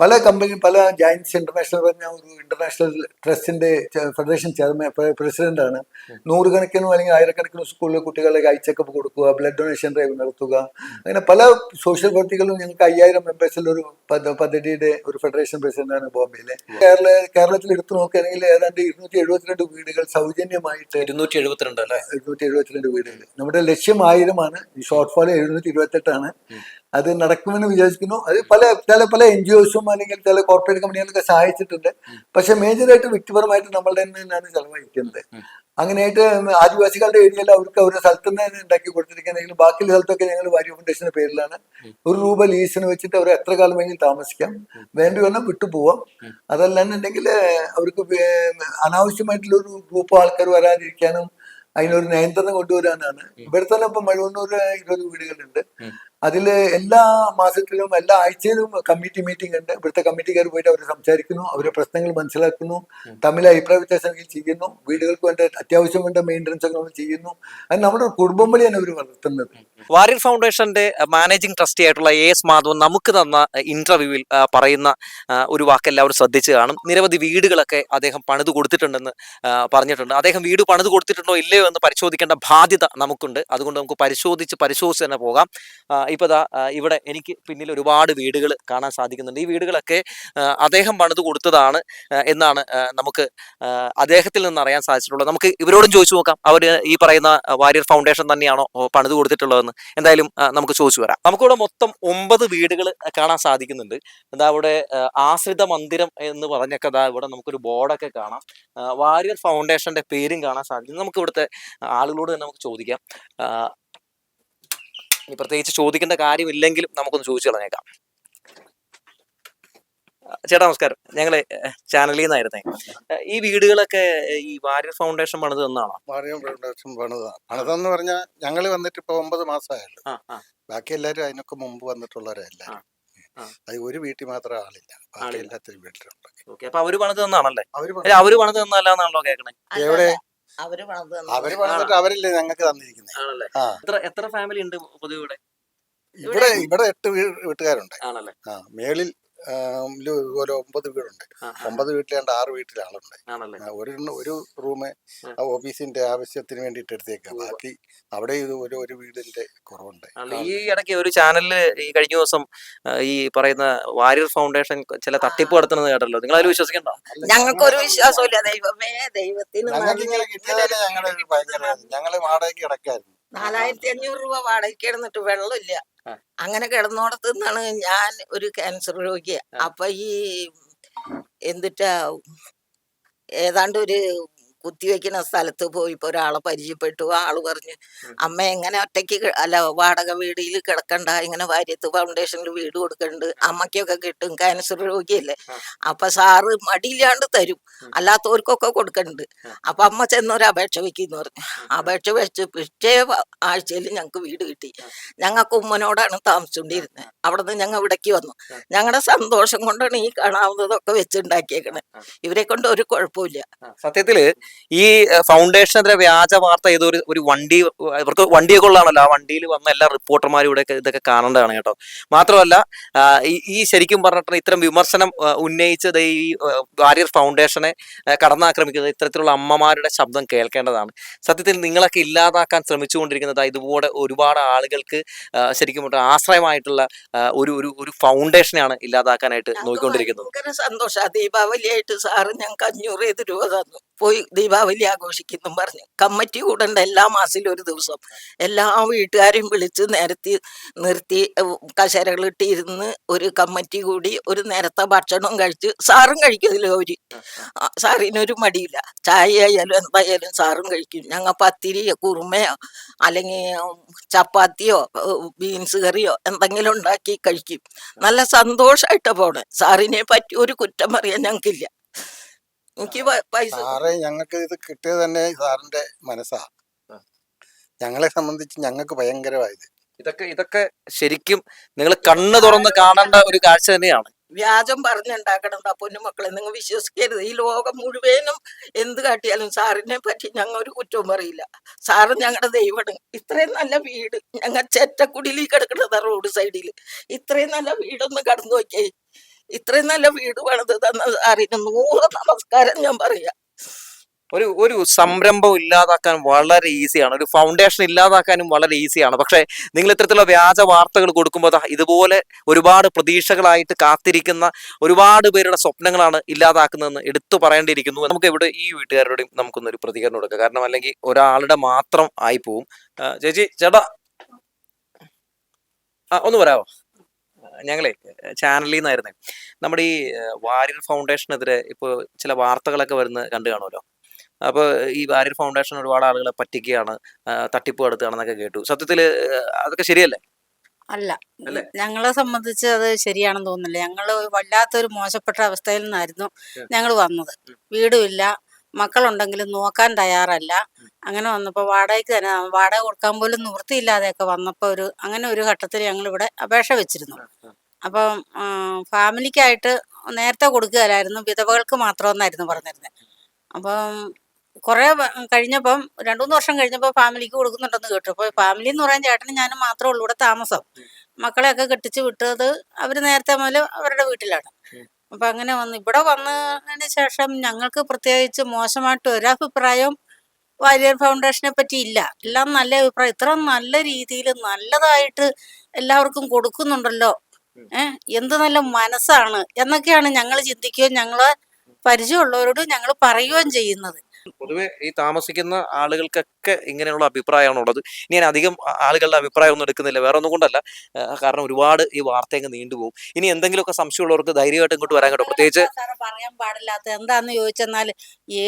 പല കമ്പനി പല ജയൻസ് ഇന്റർനാഷണൽ പറഞ്ഞ ഒരു ഇന്റർനാഷണൽ ട്രസ്റ്റിന്റെ ഫെഡറേഷൻ ചെയർമാൻ പ്രസിഡന്റ് ആണ് നൂറുകണക്കിനും അല്ലെങ്കിൽ ആയിരക്കണക്കിനും സ്കൂളിലെ കുട്ടികളെ ഐ ചെക്കപ്പ് കൊടുക്കുക ബ്ലഡ് ഡൊണേഷൻ ഡ്രൈവ് നടത്തുക. അങ്ങനെ പല സോഷ്യൽ പ്രവർത്തികളും ഞങ്ങൾക്ക് അയ്യായിരം മെമ്പേഴ്സിൽ ഒരു പദ്ധ- പദ്ധതിയുടെ ഒരു ഫെഡറേഷൻ പ്രസിഡന്റ് ആണ് ബോംബെയിലെ. കേരള കേരളത്തിൽ എടുത്തു നോക്കുകയാണെങ്കിൽ ഏതാണ്ട് ഇരുന്നൂറ്റി എഴുപത്തിരണ്ട് വീടുകൾ സൗജന്യമായിട്ട് ഇരുന്നൂറ്റി എഴുപത്തിരണ്ട് അല്ലേ? ഇരുന്നൂറ്റി എഴുപത്തിരണ്ട് വീടുകൾ. നമ്മുടെ ലക്ഷ്യം ആയിരമാണ്. ഈ ഷോർട്ട് ഫാൾ എഴുന്നൂറ്റി ഇരുപത്തെട്ടാണ് അത് നടക്കുമെന്ന് വിചാരിക്കുന്നു. അത് പല ചില പല എൻ ജി ഒസും അല്ലെങ്കിൽ ചില കോർപ്പറേറ്റ് കമ്പനികളൊക്കെ സഹായിച്ചിട്ടുണ്ട്. പക്ഷെ മേജറായിട്ട് വ്യക്തിപരമായിട്ട് നമ്മളുടെ തന്നെയാണ് ചെലവഴിക്കുന്നത്. അങ്ങനെയായിട്ട് ആദിവാസികളുടെ ഏരിയയിൽ അവർക്ക് അവരുടെ സ്ഥലത്ത് നിന്ന് തന്നെ ഉണ്ടാക്കി കൊടുത്തിരിക്കുന്നെങ്കിലും ബാക്കിയുള്ള സ്ഥലത്തൊക്കെ ഞങ്ങൾ വാര്യു ഫൗണ്ടേഷന്റെ പേരിലാണ്. ഒരു രൂപ ലീസിന് വെച്ചിട്ട് അവർ എത്ര കാലം വേണമെങ്കിൽ താമസിക്കാം. വേണ്ടി വന്നാൽ വിട്ടുപോവാം. അതല്ലാന്നുണ്ടെങ്കിൽ അവർക്ക് അനാവശ്യമായിട്ടുള്ള ഒരു ഗ്രൂപ്പ് ആൾക്കാർ വരാതിരിക്കാനും അതിനൊരു നിയന്ത്രണം കൊണ്ടുവരാനാണ്. ഇവിടെ തന്നെ ഇപ്പൊ മഴവണ്ണൂർ ഇരുപത് വീടുകളുണ്ട്. ഉം. അതിൽ എല്ലാ മാസത്തിലും എല്ലാ ആഴ്ചയിലും കമ്മിറ്റി മീറ്റിംഗ് ഉണ്ട്. ഇവിടുത്തെ കമ്മിറ്റിക്കാർ പോയിട്ട് അവർ സംസാരിക്കുന്നു അവരുടെ പ്രശ്നങ്ങൾ മനസ്സിലാക്കുന്നു തമ്മിൽ അഭിപ്രായ വ്യത്യാസങ്ങൾ ചെയ്യുന്നു വീടുകൾക്ക് വേണ്ട അത്യാവശ്യം വേണ്ട മെയിന്റനൻസ് ഒക്കെ നമ്മൾ ചെയ്യുന്നു. അത് നമ്മുടെ കുടുംബം വഴിയാണ് അവർ വളർത്തുന്നത്. വാര്യർ ഫൗണ്ടേഷന്റെ മാനേജിംഗ് ട്രസ്റ്റി ആയിട്ടുള്ള എ എസ് മാധവൻ നമുക്ക് തന്ന ഇന്റർവ്യൂവിൽ പറയുന്ന ഒരു വാക്ക് എല്ലാവരും ശ്രദ്ധിച്ചു കാണും. നിരവധി വീടുകളൊക്കെ അദ്ദേഹം പണിത് കൊടുത്തിട്ടുണ്ടെന്ന് പറഞ്ഞിട്ടുണ്ട്. അദ്ദേഹം വീട് പണിത് കൊടുത്തിട്ടുണ്ടോ ഇല്ലയോ എന്ന് പരിശോധിക്കേണ്ട ബാധ്യത നമുക്കുണ്ട്. അതുകൊണ്ട് നമുക്ക് പരിശോധിച്ച് പരിശോധിച്ച് തന്നെ പോകാം. ആ, ഇപ്പൊ ദാ ഇവിടെ എനിക്ക് പിന്നിൽ ഒരുപാട് വീടുകൾ കാണാൻ സാധിക്കുന്നുണ്ട്. ഈ വീടുകളൊക്കെ അദ്ദേഹം പണിത് കൊടുത്തതാണ് എന്നാണ് നമുക്ക് അദ്ദേഹത്തിൽ നിന്ന് അറിയാൻ സാധിച്ചിട്ടുള്ളത്. നമുക്ക് ഇവരോടും ചോദിച്ചു നോക്കാം. അവർ ഈ പറയുന്ന വാരിയർ ഫൗണ്ടേഷൻ തന്നെയാണോ പണിത് കൊടുത്തിട്ടുള്ളതെന്ന്. എന്തായാലും നമുക്ക് ചോദിച്ചു വരാം. നമുക്കിവിടെ മൊത്തം ഒമ്പത് വീടുകൾ കാണാൻ സാധിക്കുന്നുണ്ട്. എന്താ അവിടെ ആശ്രിത മന്ദിരം എന്ന് പറഞ്ഞൊക്കെ ദാ ഇവിടെ നമുക്കൊരു ബോർഡൊക്കെ കാണാം. വാരിയർ ഫൗണ്ടേഷന്റെ പേരും കാണാൻ സാധിക്കും. നമുക്ക് ഇവിടുത്തെ ആളുകളോട് തന്നെ നമുക്ക് ചോദിക്കാം. ഇനി പ്രത്യേകിച്ച് ചോദിക്കേണ്ട കാര്യമില്ലെങ്കിലും നമുക്കൊന്ന് ചോദിച്ചു കളഞ്ഞേക്കാം. ചേട്ടാ നമസ്കാരം. ഞങ്ങൾ ചാനലിൽ നിന്നായിരുന്നേ ഈ വീടുകളൊക്കെ ഈ വാര്യർ ഫൗണ്ടേഷൻ പണിത് തന്നാണോ? വാര്യർ ഫൗണ്ടേഷൻ പണിതാണ് പണിതെന്ന് പറഞ്ഞാൽ ഞങ്ങൾ വന്നിട്ട് ഇപ്പൊ ഒമ്പത് മാസമായല്ലോ ബാക്കി എല്ലാവരും അതിനൊക്കെ മുമ്പ് വന്നിട്ടുള്ളവരല്ല. അത് ഒരു വീട്ടിൽ മാത്രം ആളില്ല. ബാക്കി. എല്ലാത്തിനും വീട്ടിലുണ്ട്. അവർ പണിത് തന്നാണല്ലേ? അവർ പണിത് തന്നല്ലാന്നാണല്ലോ കേൾക്കണേ എവിടെ? അവർ തന്നത്. അവർ പണിതിട്ട് അവരല്ലേ ഞങ്ങൾക്ക് തന്നിരിക്കുന്നത് ആണല്ലേ? ആ. എത്ര എത്ര ഫാമിലി ഉണ്ട് പൊതുവെ ഇവിടെ ഇവിടെ ഇവിടെ എട്ട് വീ- വീട്ടുകാരുണ്ട്. ആണല്ലേ? ആ മേളിൽ ഒരു ഒമ്പത് വീടുണ്ട്. ഒമ്പത് ഒമ്പത് വീട്ടിലാണ്ട് ആറ് വീട്ടിൽ ആളുണ്ട് ഒരു ഒരു റൂമ് ആ. ഓഫീസിന്റെ ആവശ്യത്തിന് വേണ്ടിയിട്ട് എടുത്തേക്കാം. ബാക്കി അവിടെ ഇത് ഒരു ഒരു വീടിന്റെ കുറവുണ്ട്. ഈ ഇടയ്ക്ക് ഒരു ചാനലിൽ ഈ കഴിഞ്ഞ ദിവസം ഈ പറയുന്ന വാരിയർ ഫൗണ്ടേഷൻ ചില തട്ടിപ്പ് നടത്തുന്നത് കേട്ടല്ലോ. നിങ്ങൾ അതിൽ വിശ്വസിക്കണ്ടോ? ഞങ്ങൾക്കൊരു വിശ്വാസമില്ല ദൈവമേ ദൈവത്തിന് ഞങ്ങൾക്ക് ഒരു ഞങ്ങൾ വാടകയ്ക്ക് കിടക്കായിരുന്നു നാലായിരത്തി അഞ്ഞൂറ് രൂപ വാടകയ്ക്ക് കിടന്നിട്ട് വെള്ളമില്ല. അങ്ങനെ കിടന്നോടത്ത് നിന്നാണ് ഞാൻ ഒരു ക്യാൻസർ രോഗിയ. അപ്പൊ ഈ എന്തിട്ടാ ഏതാണ്ട് ഒരു കുത്തിവെക്കുന്ന സ്ഥലത്ത് പോയിപ്പോ ഒരാളെ പരിചയപ്പെട്ടു. ആൾ പറഞ്ഞു അമ്മ എങ്ങനെ ഒറ്റയ്ക്ക് അല്ല വാടക വീടിൽ കിടക്കണ്ട. ഇങ്ങനെ വാര്യത്ത് ഫൗണ്ടേഷനിൽ വീട് കൊടുക്കണ്ട്. അമ്മയ്ക്കൊക്കെ കിട്ടും. ക്യാൻസർ രോഗിയല്ലേ. അപ്പൊ സാറ് മടിയില്ലാണ്ട് തരും. അല്ലാത്തവർക്കൊക്കെ കൊടുക്കണ്ട്. അപ്പൊ അമ്മ ചെന്നൊരു അപേക്ഷ വെക്കുന്നു പറഞ്ഞു. അപേക്ഷ വെച്ച് പിറ്റേ ആഴ്ചയിൽ ഞങ്ങൾക്ക് വീട് കിട്ടി. ഞങ്ങൾക്ക് ഉമ്മനോടാണ് താമസിച്ചുകൊണ്ടിരുന്നത് അവിടെ നിന്ന് ഞങ്ങൾ ഇവിടേക്ക് വന്നു. ഞങ്ങളുടെ സന്തോഷം കൊണ്ടാണ് ഈ കാണാവുന്നതൊക്കെ വെച്ചുണ്ടാക്കിയേക്കണേ. ഇവരെ കൊണ്ട് ഒരു കുഴപ്പമില്ല സത്യത്തിൽ ഈ ഫൗണ്ടേഷനെതിരെ വ്യാജ വാർത്ത ചെയ്ത ഒരു ഒരു വണ്ടി ഇവർക്ക് വണ്ടിയൊക്കെ ഉള്ളതാണല്ലോ. ആ വണ്ടിയിൽ വന്ന എല്ലാ റിപ്പോർട്ടർമാരും ഇവിടെ ഇതൊക്കെ കാണേണ്ടതാണ് കേട്ടോ. മാത്രമല്ല ഈ ശരിക്കും പറഞ്ഞിട്ട് ഇത്തരം വിമർശനം ഉന്നയിച്ചത് ഈ വാരിയർ ഫൗണ്ടേഷനെ കടന്നാക്രമിക്കുന്നത് ഇത്തരത്തിലുള്ള അമ്മമാരുടെ ശബ്ദം കേൾക്കേണ്ടതാണ്. സത്യത്തിൽ നിങ്ങളൊക്കെ ഇല്ലാതാക്കാൻ ശ്രമിച്ചുകൊണ്ടിരിക്കുന്നത് ഇതുപോലെ ഒരുപാട് ആളുകൾക്ക് ശരിക്കും പറഞ്ഞാൽ ആശ്രയമായിട്ടുള്ള ഒരു ഒരു ഒരു ഫൗണ്ടേഷനെയാണ് ഇല്ലാതാക്കാനായിട്ട് നോക്കിക്കൊണ്ടിരിക്കുന്നത്. സന്തോഷ. ദീപാവലിയായിട്ട് സാറ് ഞങ്ങൾക്ക് അഞ്ഞൂറ് രൂപ തന്നു. പോയി ദീപാവലി ആഘോഷിക്കുന്നു പറഞ്ഞു. കമ്മിറ്റി കൂടണ്ട എല്ലാ മാസത്തിലും ഒരു ദിവസം. എല്ലാ വീട്ടുകാരെയും വിളിച്ച് നിരത്തി നിർത്തി കശരകളിട്ട് ഇരുന്ന് ഒരു കമ്മിറ്റി കൂടി ഒരു നേരത്തെ ഭക്ഷണം കഴിച്ച് സാറും കഴിക്കുന്നില്ല ഒരു സാറിനൊരു മടിയില്ല. ചായ ആയാലും എന്തായാലും സാറും കഴിക്കും. ഞങ്ങൾ പത്തിരിയോ കുറുമയോ അല്ലെങ്കിൽ ചപ്പാത്തിയോ ബീൻസ് കറിയോ എന്തെങ്കിലും ഉണ്ടാക്കി കഴിക്കും. നല്ല സന്തോഷമായിട്ട് പോണേ. സാറിനെ പറ്റി ഒരു കുറ്റം പറയാൻ ഞങ്ങൾക്കില്ല എനിക്ക് പൈസ. സാറേ ഞങ്ങൾക്ക് ഇത് കിട്ടിയത് തന്നെ സാറിന്റെ മനസ്സാ. ഞങ്ങളെ സംബന്ധിച്ച് ഞങ്ങൾക്ക് ഭയങ്കരമായത്. ഇതൊക്കെ ഇതൊക്കെ ശരിക്കും നിങ്ങൾ കണ്ണു തുറന്ന് കാണേണ്ട ഒരു കാഴ്ച തന്നെയാണ്. വ്യാജം പറഞ്ഞുണ്ടാക്കണം പൊന്നുമക്കളെ നിങ്ങൾ വിശ്വസിക്കരുത്. ഈ ലോകം മുഴുവനും എന്ത് കാട്ടിയാലും സാറിനെ പറ്റി ഞങ്ങൾ ഒരു കുറ്റവും പറയില്ല. സാറ് ഞങ്ങളുടെ ദൈവമാണ്. ഇത്രയും നല്ല വീട് ഞങ്ങൾ ചെറ്റക്കുടിയിൽ എടുക്കണതാ റോഡ് സൈഡിൽ. ഇത്രയും നല്ല വീടൊന്ന് കടന്നു നോക്കിയേ. ഇത്രയും നല്ല വീട് പണിത് തന്നത് അറിയുന്നു നൂറ് നമസ്കാരം ഞാൻ പറയാ. ഒരു ഒരു സംരംഭം ഇല്ലാതാക്കാൻ വളരെ ഈസിയാണ്. ഒരു ഫൗണ്ടേഷൻ ഇല്ലാതാക്കാനും വളരെ ഈസിയാണ്. പക്ഷേ നിങ്ങൾ ഇത്തരത്തിലുള്ള വ്യാജ വാർത്തകൾ കൊടുക്കുമ്പോൾ ഇതുപോലെ ഒരുപാട് പ്രതീക്ഷകളായിട്ട് കാത്തിരിക്കുന്ന ഒരുപാട് പേരുടെ സ്വപ്നങ്ങളാണ് ഇല്ലാതാക്കുന്നതെന്ന് എടുത്തു പറയേണ്ടിയിരിക്കുന്നു. നമുക്ക് ഇവിടെ ഈ വീട്ടുകാരോടും നമുക്കൊന്നൊരു പ്രതികരണം കൊടുക്കാം കാരണം അല്ലെങ്കിൽ ഒരാളുടെ മാത്രം ആയിപ്പോവും. ചേച്ചി ചേട്ടാ. ആ ഒന്ന് പറയാമോ ഞങ്ങളെ ചാനലിൽ നിന്നായിരുന്നേ നമ്മുടെ ഈ വാര്യർ ഫൗണ്ടേഷനെതിരെ ഇപ്പോൾ ചില വാർത്തകളൊക്കെ വരുന്ന കണ്ടു കാണുമല്ലോ അപ്പോൾ ഈ വാര്യർ ഫൗണ്ടേഷൻ ഒരുപാട് ആളുകളെ പറ്റിക്കുകയാണ് തട്ടിപ്പ് നടത്തുകയാണെന്നൊക്കെ കേട്ടു. സത്യത്തിൽ അതൊക്കെ ശരിയല്ലേ? അല്ല. ഞങ്ങളെ സംബന്ധിച്ച് അത് ശരിയാണെന്ന് തോന്നുന്നില്ല. ഞങ്ങൾ വല്ലാത്തൊരു മോശപ്പെട്ട അവസ്ഥയിൽ നിന്നായിരുന്നു. ഞങ്ങൾ വന്നത്. വീടുമില്ല മക്കളുണ്ടെങ്കിലും നോക്കാൻ തയ്യാറല്ല. അങ്ങനെ വന്നപ്പോൾ വാടകയ്ക്ക് തന്നെ വാടക കൊടുക്കാൻ പോലും നിവൃത്തിയില്ലാതെയൊക്കെ വന്നപ്പോൾ ഒരു അങ്ങനെ ഒരു ഘട്ടത്തിൽ ഞങ്ങൾ ഇവിടെ അപേക്ഷ വെച്ചിരുന്നു. അപ്പം ഫാമിലിക്കായിട്ട് നേരത്തെ കൊടുക്കുകയില്ലായിരുന്നു വിധവകൾക്ക് മാത്രമെന്നായിരുന്നു പറഞ്ഞിരുന്നത് അപ്പം കുറേ കഴിഞ്ഞപ്പം രണ്ടു മൂന്ന് വർഷം കഴിഞ്ഞപ്പോൾ ഫാമിലിക്ക് കൊടുക്കുന്നുണ്ടെന്ന് കേട്ടു. അപ്പോൾ ഫാമിലി എന്ന് പറയാൻ ചേട്ടനും ഞാനും മാത്രമേ ഉള്ളൂ ഇവിടെ താമസം. മക്കളെയൊക്കെ കെട്ടിച്ച് വിട്ടത് അവർ നേരത്തെ മുതൽ അവരുടെ വീട്ടിലാണ്. അപ്പം അങ്ങനെ വന്ന്. ഇവിടെ വന്നതിന് ശേഷം ഞങ്ങൾക്ക് പ്രത്യേകിച്ച് മോശമായിട്ട് ഒരഭിപ്രായം വാര്യർ ഫൗണ്ടേഷനെ പറ്റി ഇല്ല. എല്ലാം നല്ല അഭിപ്രായം. ഇത്ര നല്ല രീതിയിൽ നല്ലതായിട്ട് എല്ലാവർക്കും കൊടുക്കുന്നുണ്ടല്ലോ. ഏഹ്? എന്ത് നല്ല മനസ്സാണ്. എന്നൊക്കെയാണ് ഞങ്ങൾ ചിന്തിക്കുകയും ഞങ്ങൾ പരിചയമുള്ളവരോട് ഞങ്ങൾ പറയുകയും ചെയ്യുന്നത്. പൊതുവെ ഈ താമസിക്കുന്ന ആളുകൾക്കൊക്കെ ഇങ്ങനെയുള്ള അഭിപ്രായമാണ് ഉള്ളത് ഇനി ഞാൻ അധികം ആളുകളുടെ അഭിപ്രായം ഒന്നും എടുക്കുന്നില്ല. വേറെ ഒന്നും കൊണ്ടല്ല. കാരണം ഒരുപാട് ഈ വാർത്ത അങ്ങ് നീണ്ടുപോകും ഇനി എന്തെങ്കിലുമൊക്കെ സംശയമുള്ളവർക്ക് ധൈര്യമായിട്ട് ഇങ്ങോട്ട് വരാൻ കേട്ടോ. പ്രത്യേകിച്ച് പറയാൻ പാടില്ലാത്ത എന്താന്ന് ചോദിച്ചെന്നാൽ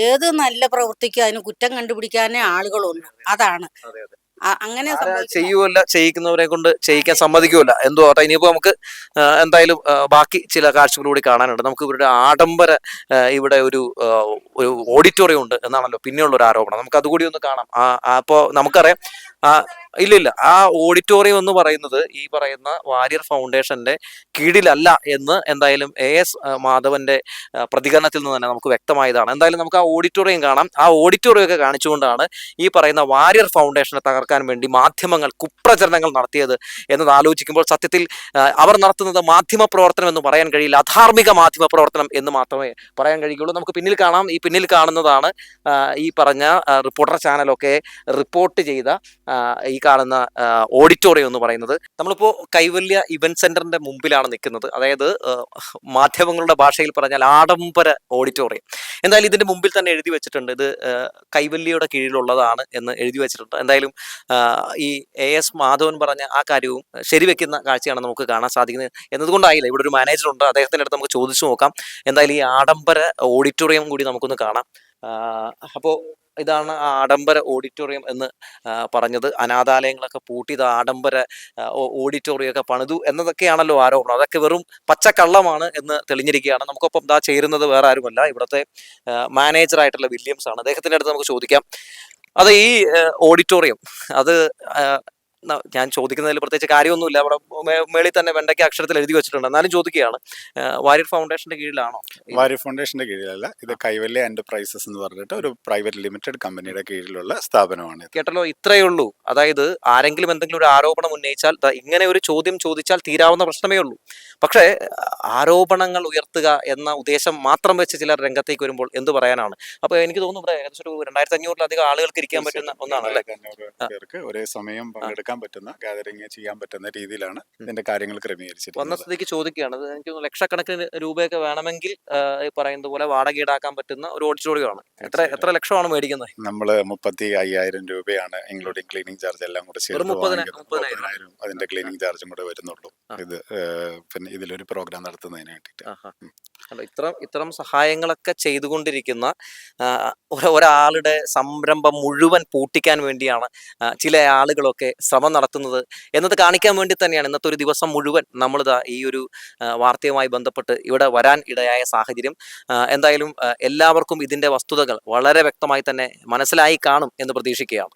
ഏത് നല്ല പ്രവൃത്തിക്കും അതിന് കുറ്റം കണ്ടുപിടിക്കാനേ ആളുകളുണ്ട്. അതാണ്. അങ്ങനെ ചെയ്യുമല്ല ചെയ്യിക്കുന്നവരെ കൊണ്ട് ചെയ്യിക്കാൻ സമ്മതിക്കുമല്ല എന്തോ ആട്ടെ ഇനിയിപ്പോ നമുക്ക് എന്തായാലും ബാക്കി ചില കാഴ്ചകൾ കൂടി കാണാനുണ്ട്. നമുക്ക് ഇവരുടെ ആഡംബര ഇവിടെ ഒരു ഒരു ഓഡിറ്റോറിയം ഉണ്ട് എന്നാണല്ലോ പിന്നെയുള്ള ഒരു ആരോപണം. നമുക്ക് അതുകൂടി ഒന്ന് കാണാം. ആ അപ്പോൾ നമുക്കറിയാം ആ ഇല്ല ഇല്ല ആ ഓഡിറ്റോറിയം എന്ന് പറയുന്നത് ഈ പറയുന്ന വാരിയർ ഫൗണ്ടേഷന്റെ കീഴിലല്ല എന്ന് എന്തായാലും എ എസ് മാധവന്റെ പ്രതികരണത്തിൽ നിന്ന് തന്നെ നമുക്ക് വ്യക്തമായതാണ്. എന്തായാലും നമുക്ക് ആ ഓഡിറ്റോറിയം കാണാം. ആ ഓഡിറ്റോറിയം ഒക്കെ കാണിച്ചുകൊണ്ടാണ് ഈ പറയുന്ന വാരിയർ ഫൗണ്ടേഷനെ തകർക്കാൻ വേണ്ടി മാധ്യമങ്ങൾ കുപ്രചരണങ്ങൾ നടത്തിയത് എന്നത് ആലോചിക്കുമ്പോൾ സത്യത്തിൽ അവർ നടത്തുന്നത് മാധ്യമ പ്രവർത്തനം എന്ന് പറയാൻ കഴിയില്ല. അധാർമിക മാധ്യമ പ്രവർത്തനം എന്ന് മാത്രമേ പറയാൻ കഴിയുള്ളൂ നമുക്ക് പിന്നിൽ കാണാം. ഈ പിന്നിൽ കാണുന്നതാണ് ഈ പറഞ്ഞ റിപ്പോർട്ടർ ചാനലൊക്കെ റിപ്പോർട്ട് ചെയ്ത ഈ കാണുന്ന ഓഡിറ്റോറിയം എന്ന് പറയുന്നത്. നമ്മളിപ്പോൾ കൈവല്യ ഇവന്റ് സെന്ററിന്റെ മുമ്പിലാണ് നിൽക്കുന്നത്. അതായത് മാധ്യമങ്ങളുടെ ഭാഷയിൽ പറഞ്ഞാൽ ആഡംബര ഓഡിറ്റോറിയം എന്തായാലും ഇതിന്റെ മുമ്പിൽ തന്നെ എഴുതി വെച്ചിട്ടുണ്ട്. ഇത് കൈവല്യയുടെ കീഴിലുള്ളതാണ് എന്ന് എഴുതി വെച്ചിട്ടുണ്ട്. എന്തായാലും ഈ എ എസ് മാധവൻ പറഞ്ഞ ആ കാര്യവും ശരിവെക്കുന്ന കാഴ്ചയാണ് നമുക്ക് കാണാൻ സാധിക്കുന്നത്. എന്നതുകൊണ്ടായില്ല ഇവിടെ ഒരു മാനേജർ ഉണ്ട്. അദ്ദേഹത്തിന്റെ അടുത്ത് നമുക്ക് ചോദിച്ചു നോക്കാം. എന്തായാലും ഈ ആഡംബര ഓഡിറ്റോറിയം കൂടി നമുക്കൊന്ന് കാണാം. അപ്പോൾ ഇതാണ് ആഡംബര ഓഡിറ്റോറിയം എന്ന് പറഞ്ഞത്. അനാഥാലയങ്ങളൊക്കെ പൂട്ടി ആഡംബര ഓഡിറ്റോറിയം ഒക്കെ പണിതു എന്നതൊക്കെയാണല്ലോ ആരോപണം. അതൊക്കെ വെറും പച്ചക്കള്ളമാണ് എന്ന് തെളിഞ്ഞിരിക്കുകയാണ്. നമുക്കൊപ്പം ദാ ചേരുന്നത് വേറെ ആരുമല്ല. ഇവിടുത്തെ മാനേജർ ആയിട്ടുള്ള വില്യംസ് ആണ് അദ്ദേഹത്തിന്റെ അടുത്ത് നമുക്ക് ചോദിക്കാം. അത് ഈ ഓഡിറ്റോറിയം അത് ഞാൻ ചോദിക്കുന്നതിൽ പ്രത്യേകിച്ച് കാര്യമൊന്നുമില്ല. അവിടെ മേളിൽ തന്നെ വെണ്ടയ്ക്ക് അക്ഷരത്തിൽ എഴുതി വെച്ചിട്ടുണ്ട്. എന്നാലും ചോദിക്കുകയാണ്. വാര്യർ ഫൗണ്ടേഷന്റെ കീഴിലാണോ? വാര്യർ ഫൗണ്ടേഷന്റെ കീഴിലല്ല. ഇത് കൈവല്യ എന്റർപ്രൈസസ് എന്ന് പറഞ്ഞിട്ട് ഒരു പ്രൈവറ്റ് ലിമിറ്റഡ് കമ്പനിയുടെ കീഴിലുള്ള സ്ഥാപനമാണ് കേട്ടല്ലോ ഇത്രയേ ഉള്ളൂ. അതായത് ആരെങ്കിലും എന്തെങ്കിലും ഒരു ആരോപണം ഉന്നയിച്ചാൽ ഇങ്ങനെ ഒരു ചോദ്യം ചോദിച്ചാൽ തീരാവുന്ന പ്രശ്നമേ ഉള്ളൂ. പക്ഷേ ആരോപണങ്ങൾ ഉയർത്തുക എന്ന ഉദ്ദേശം മാത്രം വെച്ച് ചിലർ രംഗത്തേക്ക് വരുമ്പോൾ എന്ത് പറയാനാണ്? അപ്പൊ എനിക്ക് തോന്നുന്നു ഇവിടെ ഏകദേശം ഒരു രണ്ടായിരത്തി അഞ്ഞൂറിലധികം ആളുകൾക്ക് ഇരിക്കാൻ പറ്റുന്ന ഒന്നാണ് ഒരേ സമയം പങ്കെടുക്കാൻ പറ്റുന്ന ഗാദറിംഗ് ചെയ്യാൻ പറ്റുന്ന രീതിയിലാണ് ഇതിന്റെ കാര്യങ്ങൾ വന്ന ക്രമീകരിച്ചിരിക്കുന്നത് സ്ഥിതിക്ക് ചോദിക്കുകയാണ് എനിക്ക് തോന്നുന്നു ലക്ഷക്കണക്കിന് രൂപയൊക്കെ വേണമെങ്കിൽ പറയുന്നത് പോലെ വാടക ഈടാക്കാൻ പറ്റുന്ന ഒരു ഓഡിറ്റോറിയമാണ് എത്ര എത്ര ലക്ഷമാണ് മേടിക്കുന്നത്? നമ്മൾ മുപ്പത്തി അയ്യായിരം രൂപയാണ് ഇൻക്ലൂഡിംഗ് ക്ലീനിങ് ചാർജ് എല്ലാം കൂടെ. മുപ്പതിനായിരം. അതിന്റെ ക്ലീനിങ് ചാർജും കൂടെ വരുന്നുള്ളൂ. ഇത് പിന്നെ ഇതിലൊരു പ്രോഗ്രാം നടത്തുന്നതിന് വേണ്ടിയിട്ട്. ആഹാ. അല്ല ഇത്തരം ഇത്തരം സഹായങ്ങളൊക്കെ ചെയ്തുകൊണ്ടിരിക്കുന്ന ഒരാളുടെ സംരംഭം മുഴുവൻ പൂട്ടിക്കാൻ വേണ്ടിയാണ് ചില ആളുകളൊക്കെ ശ്രമം നടത്തുന്നത് എന്നത് കാണിക്കാൻ വേണ്ടി തന്നെയാണ് ഇന്നത്തെ ഒരു ദിവസം മുഴുവൻ നമ്മളിതാ ഈ ഒരു വാർത്തയുമായി ബന്ധപ്പെട്ട് ഇവിടെ വരാൻ ഇടയായ സാഹചര്യം. എന്തായാലും എല്ലാവർക്കും ഇതിന്റെ വസ്തുതകൾ വളരെ വ്യക്തമായി തന്നെ മനസ്സിലായി കാണും എന്ന് പ്രതീക്ഷിക്കുകയാണ്.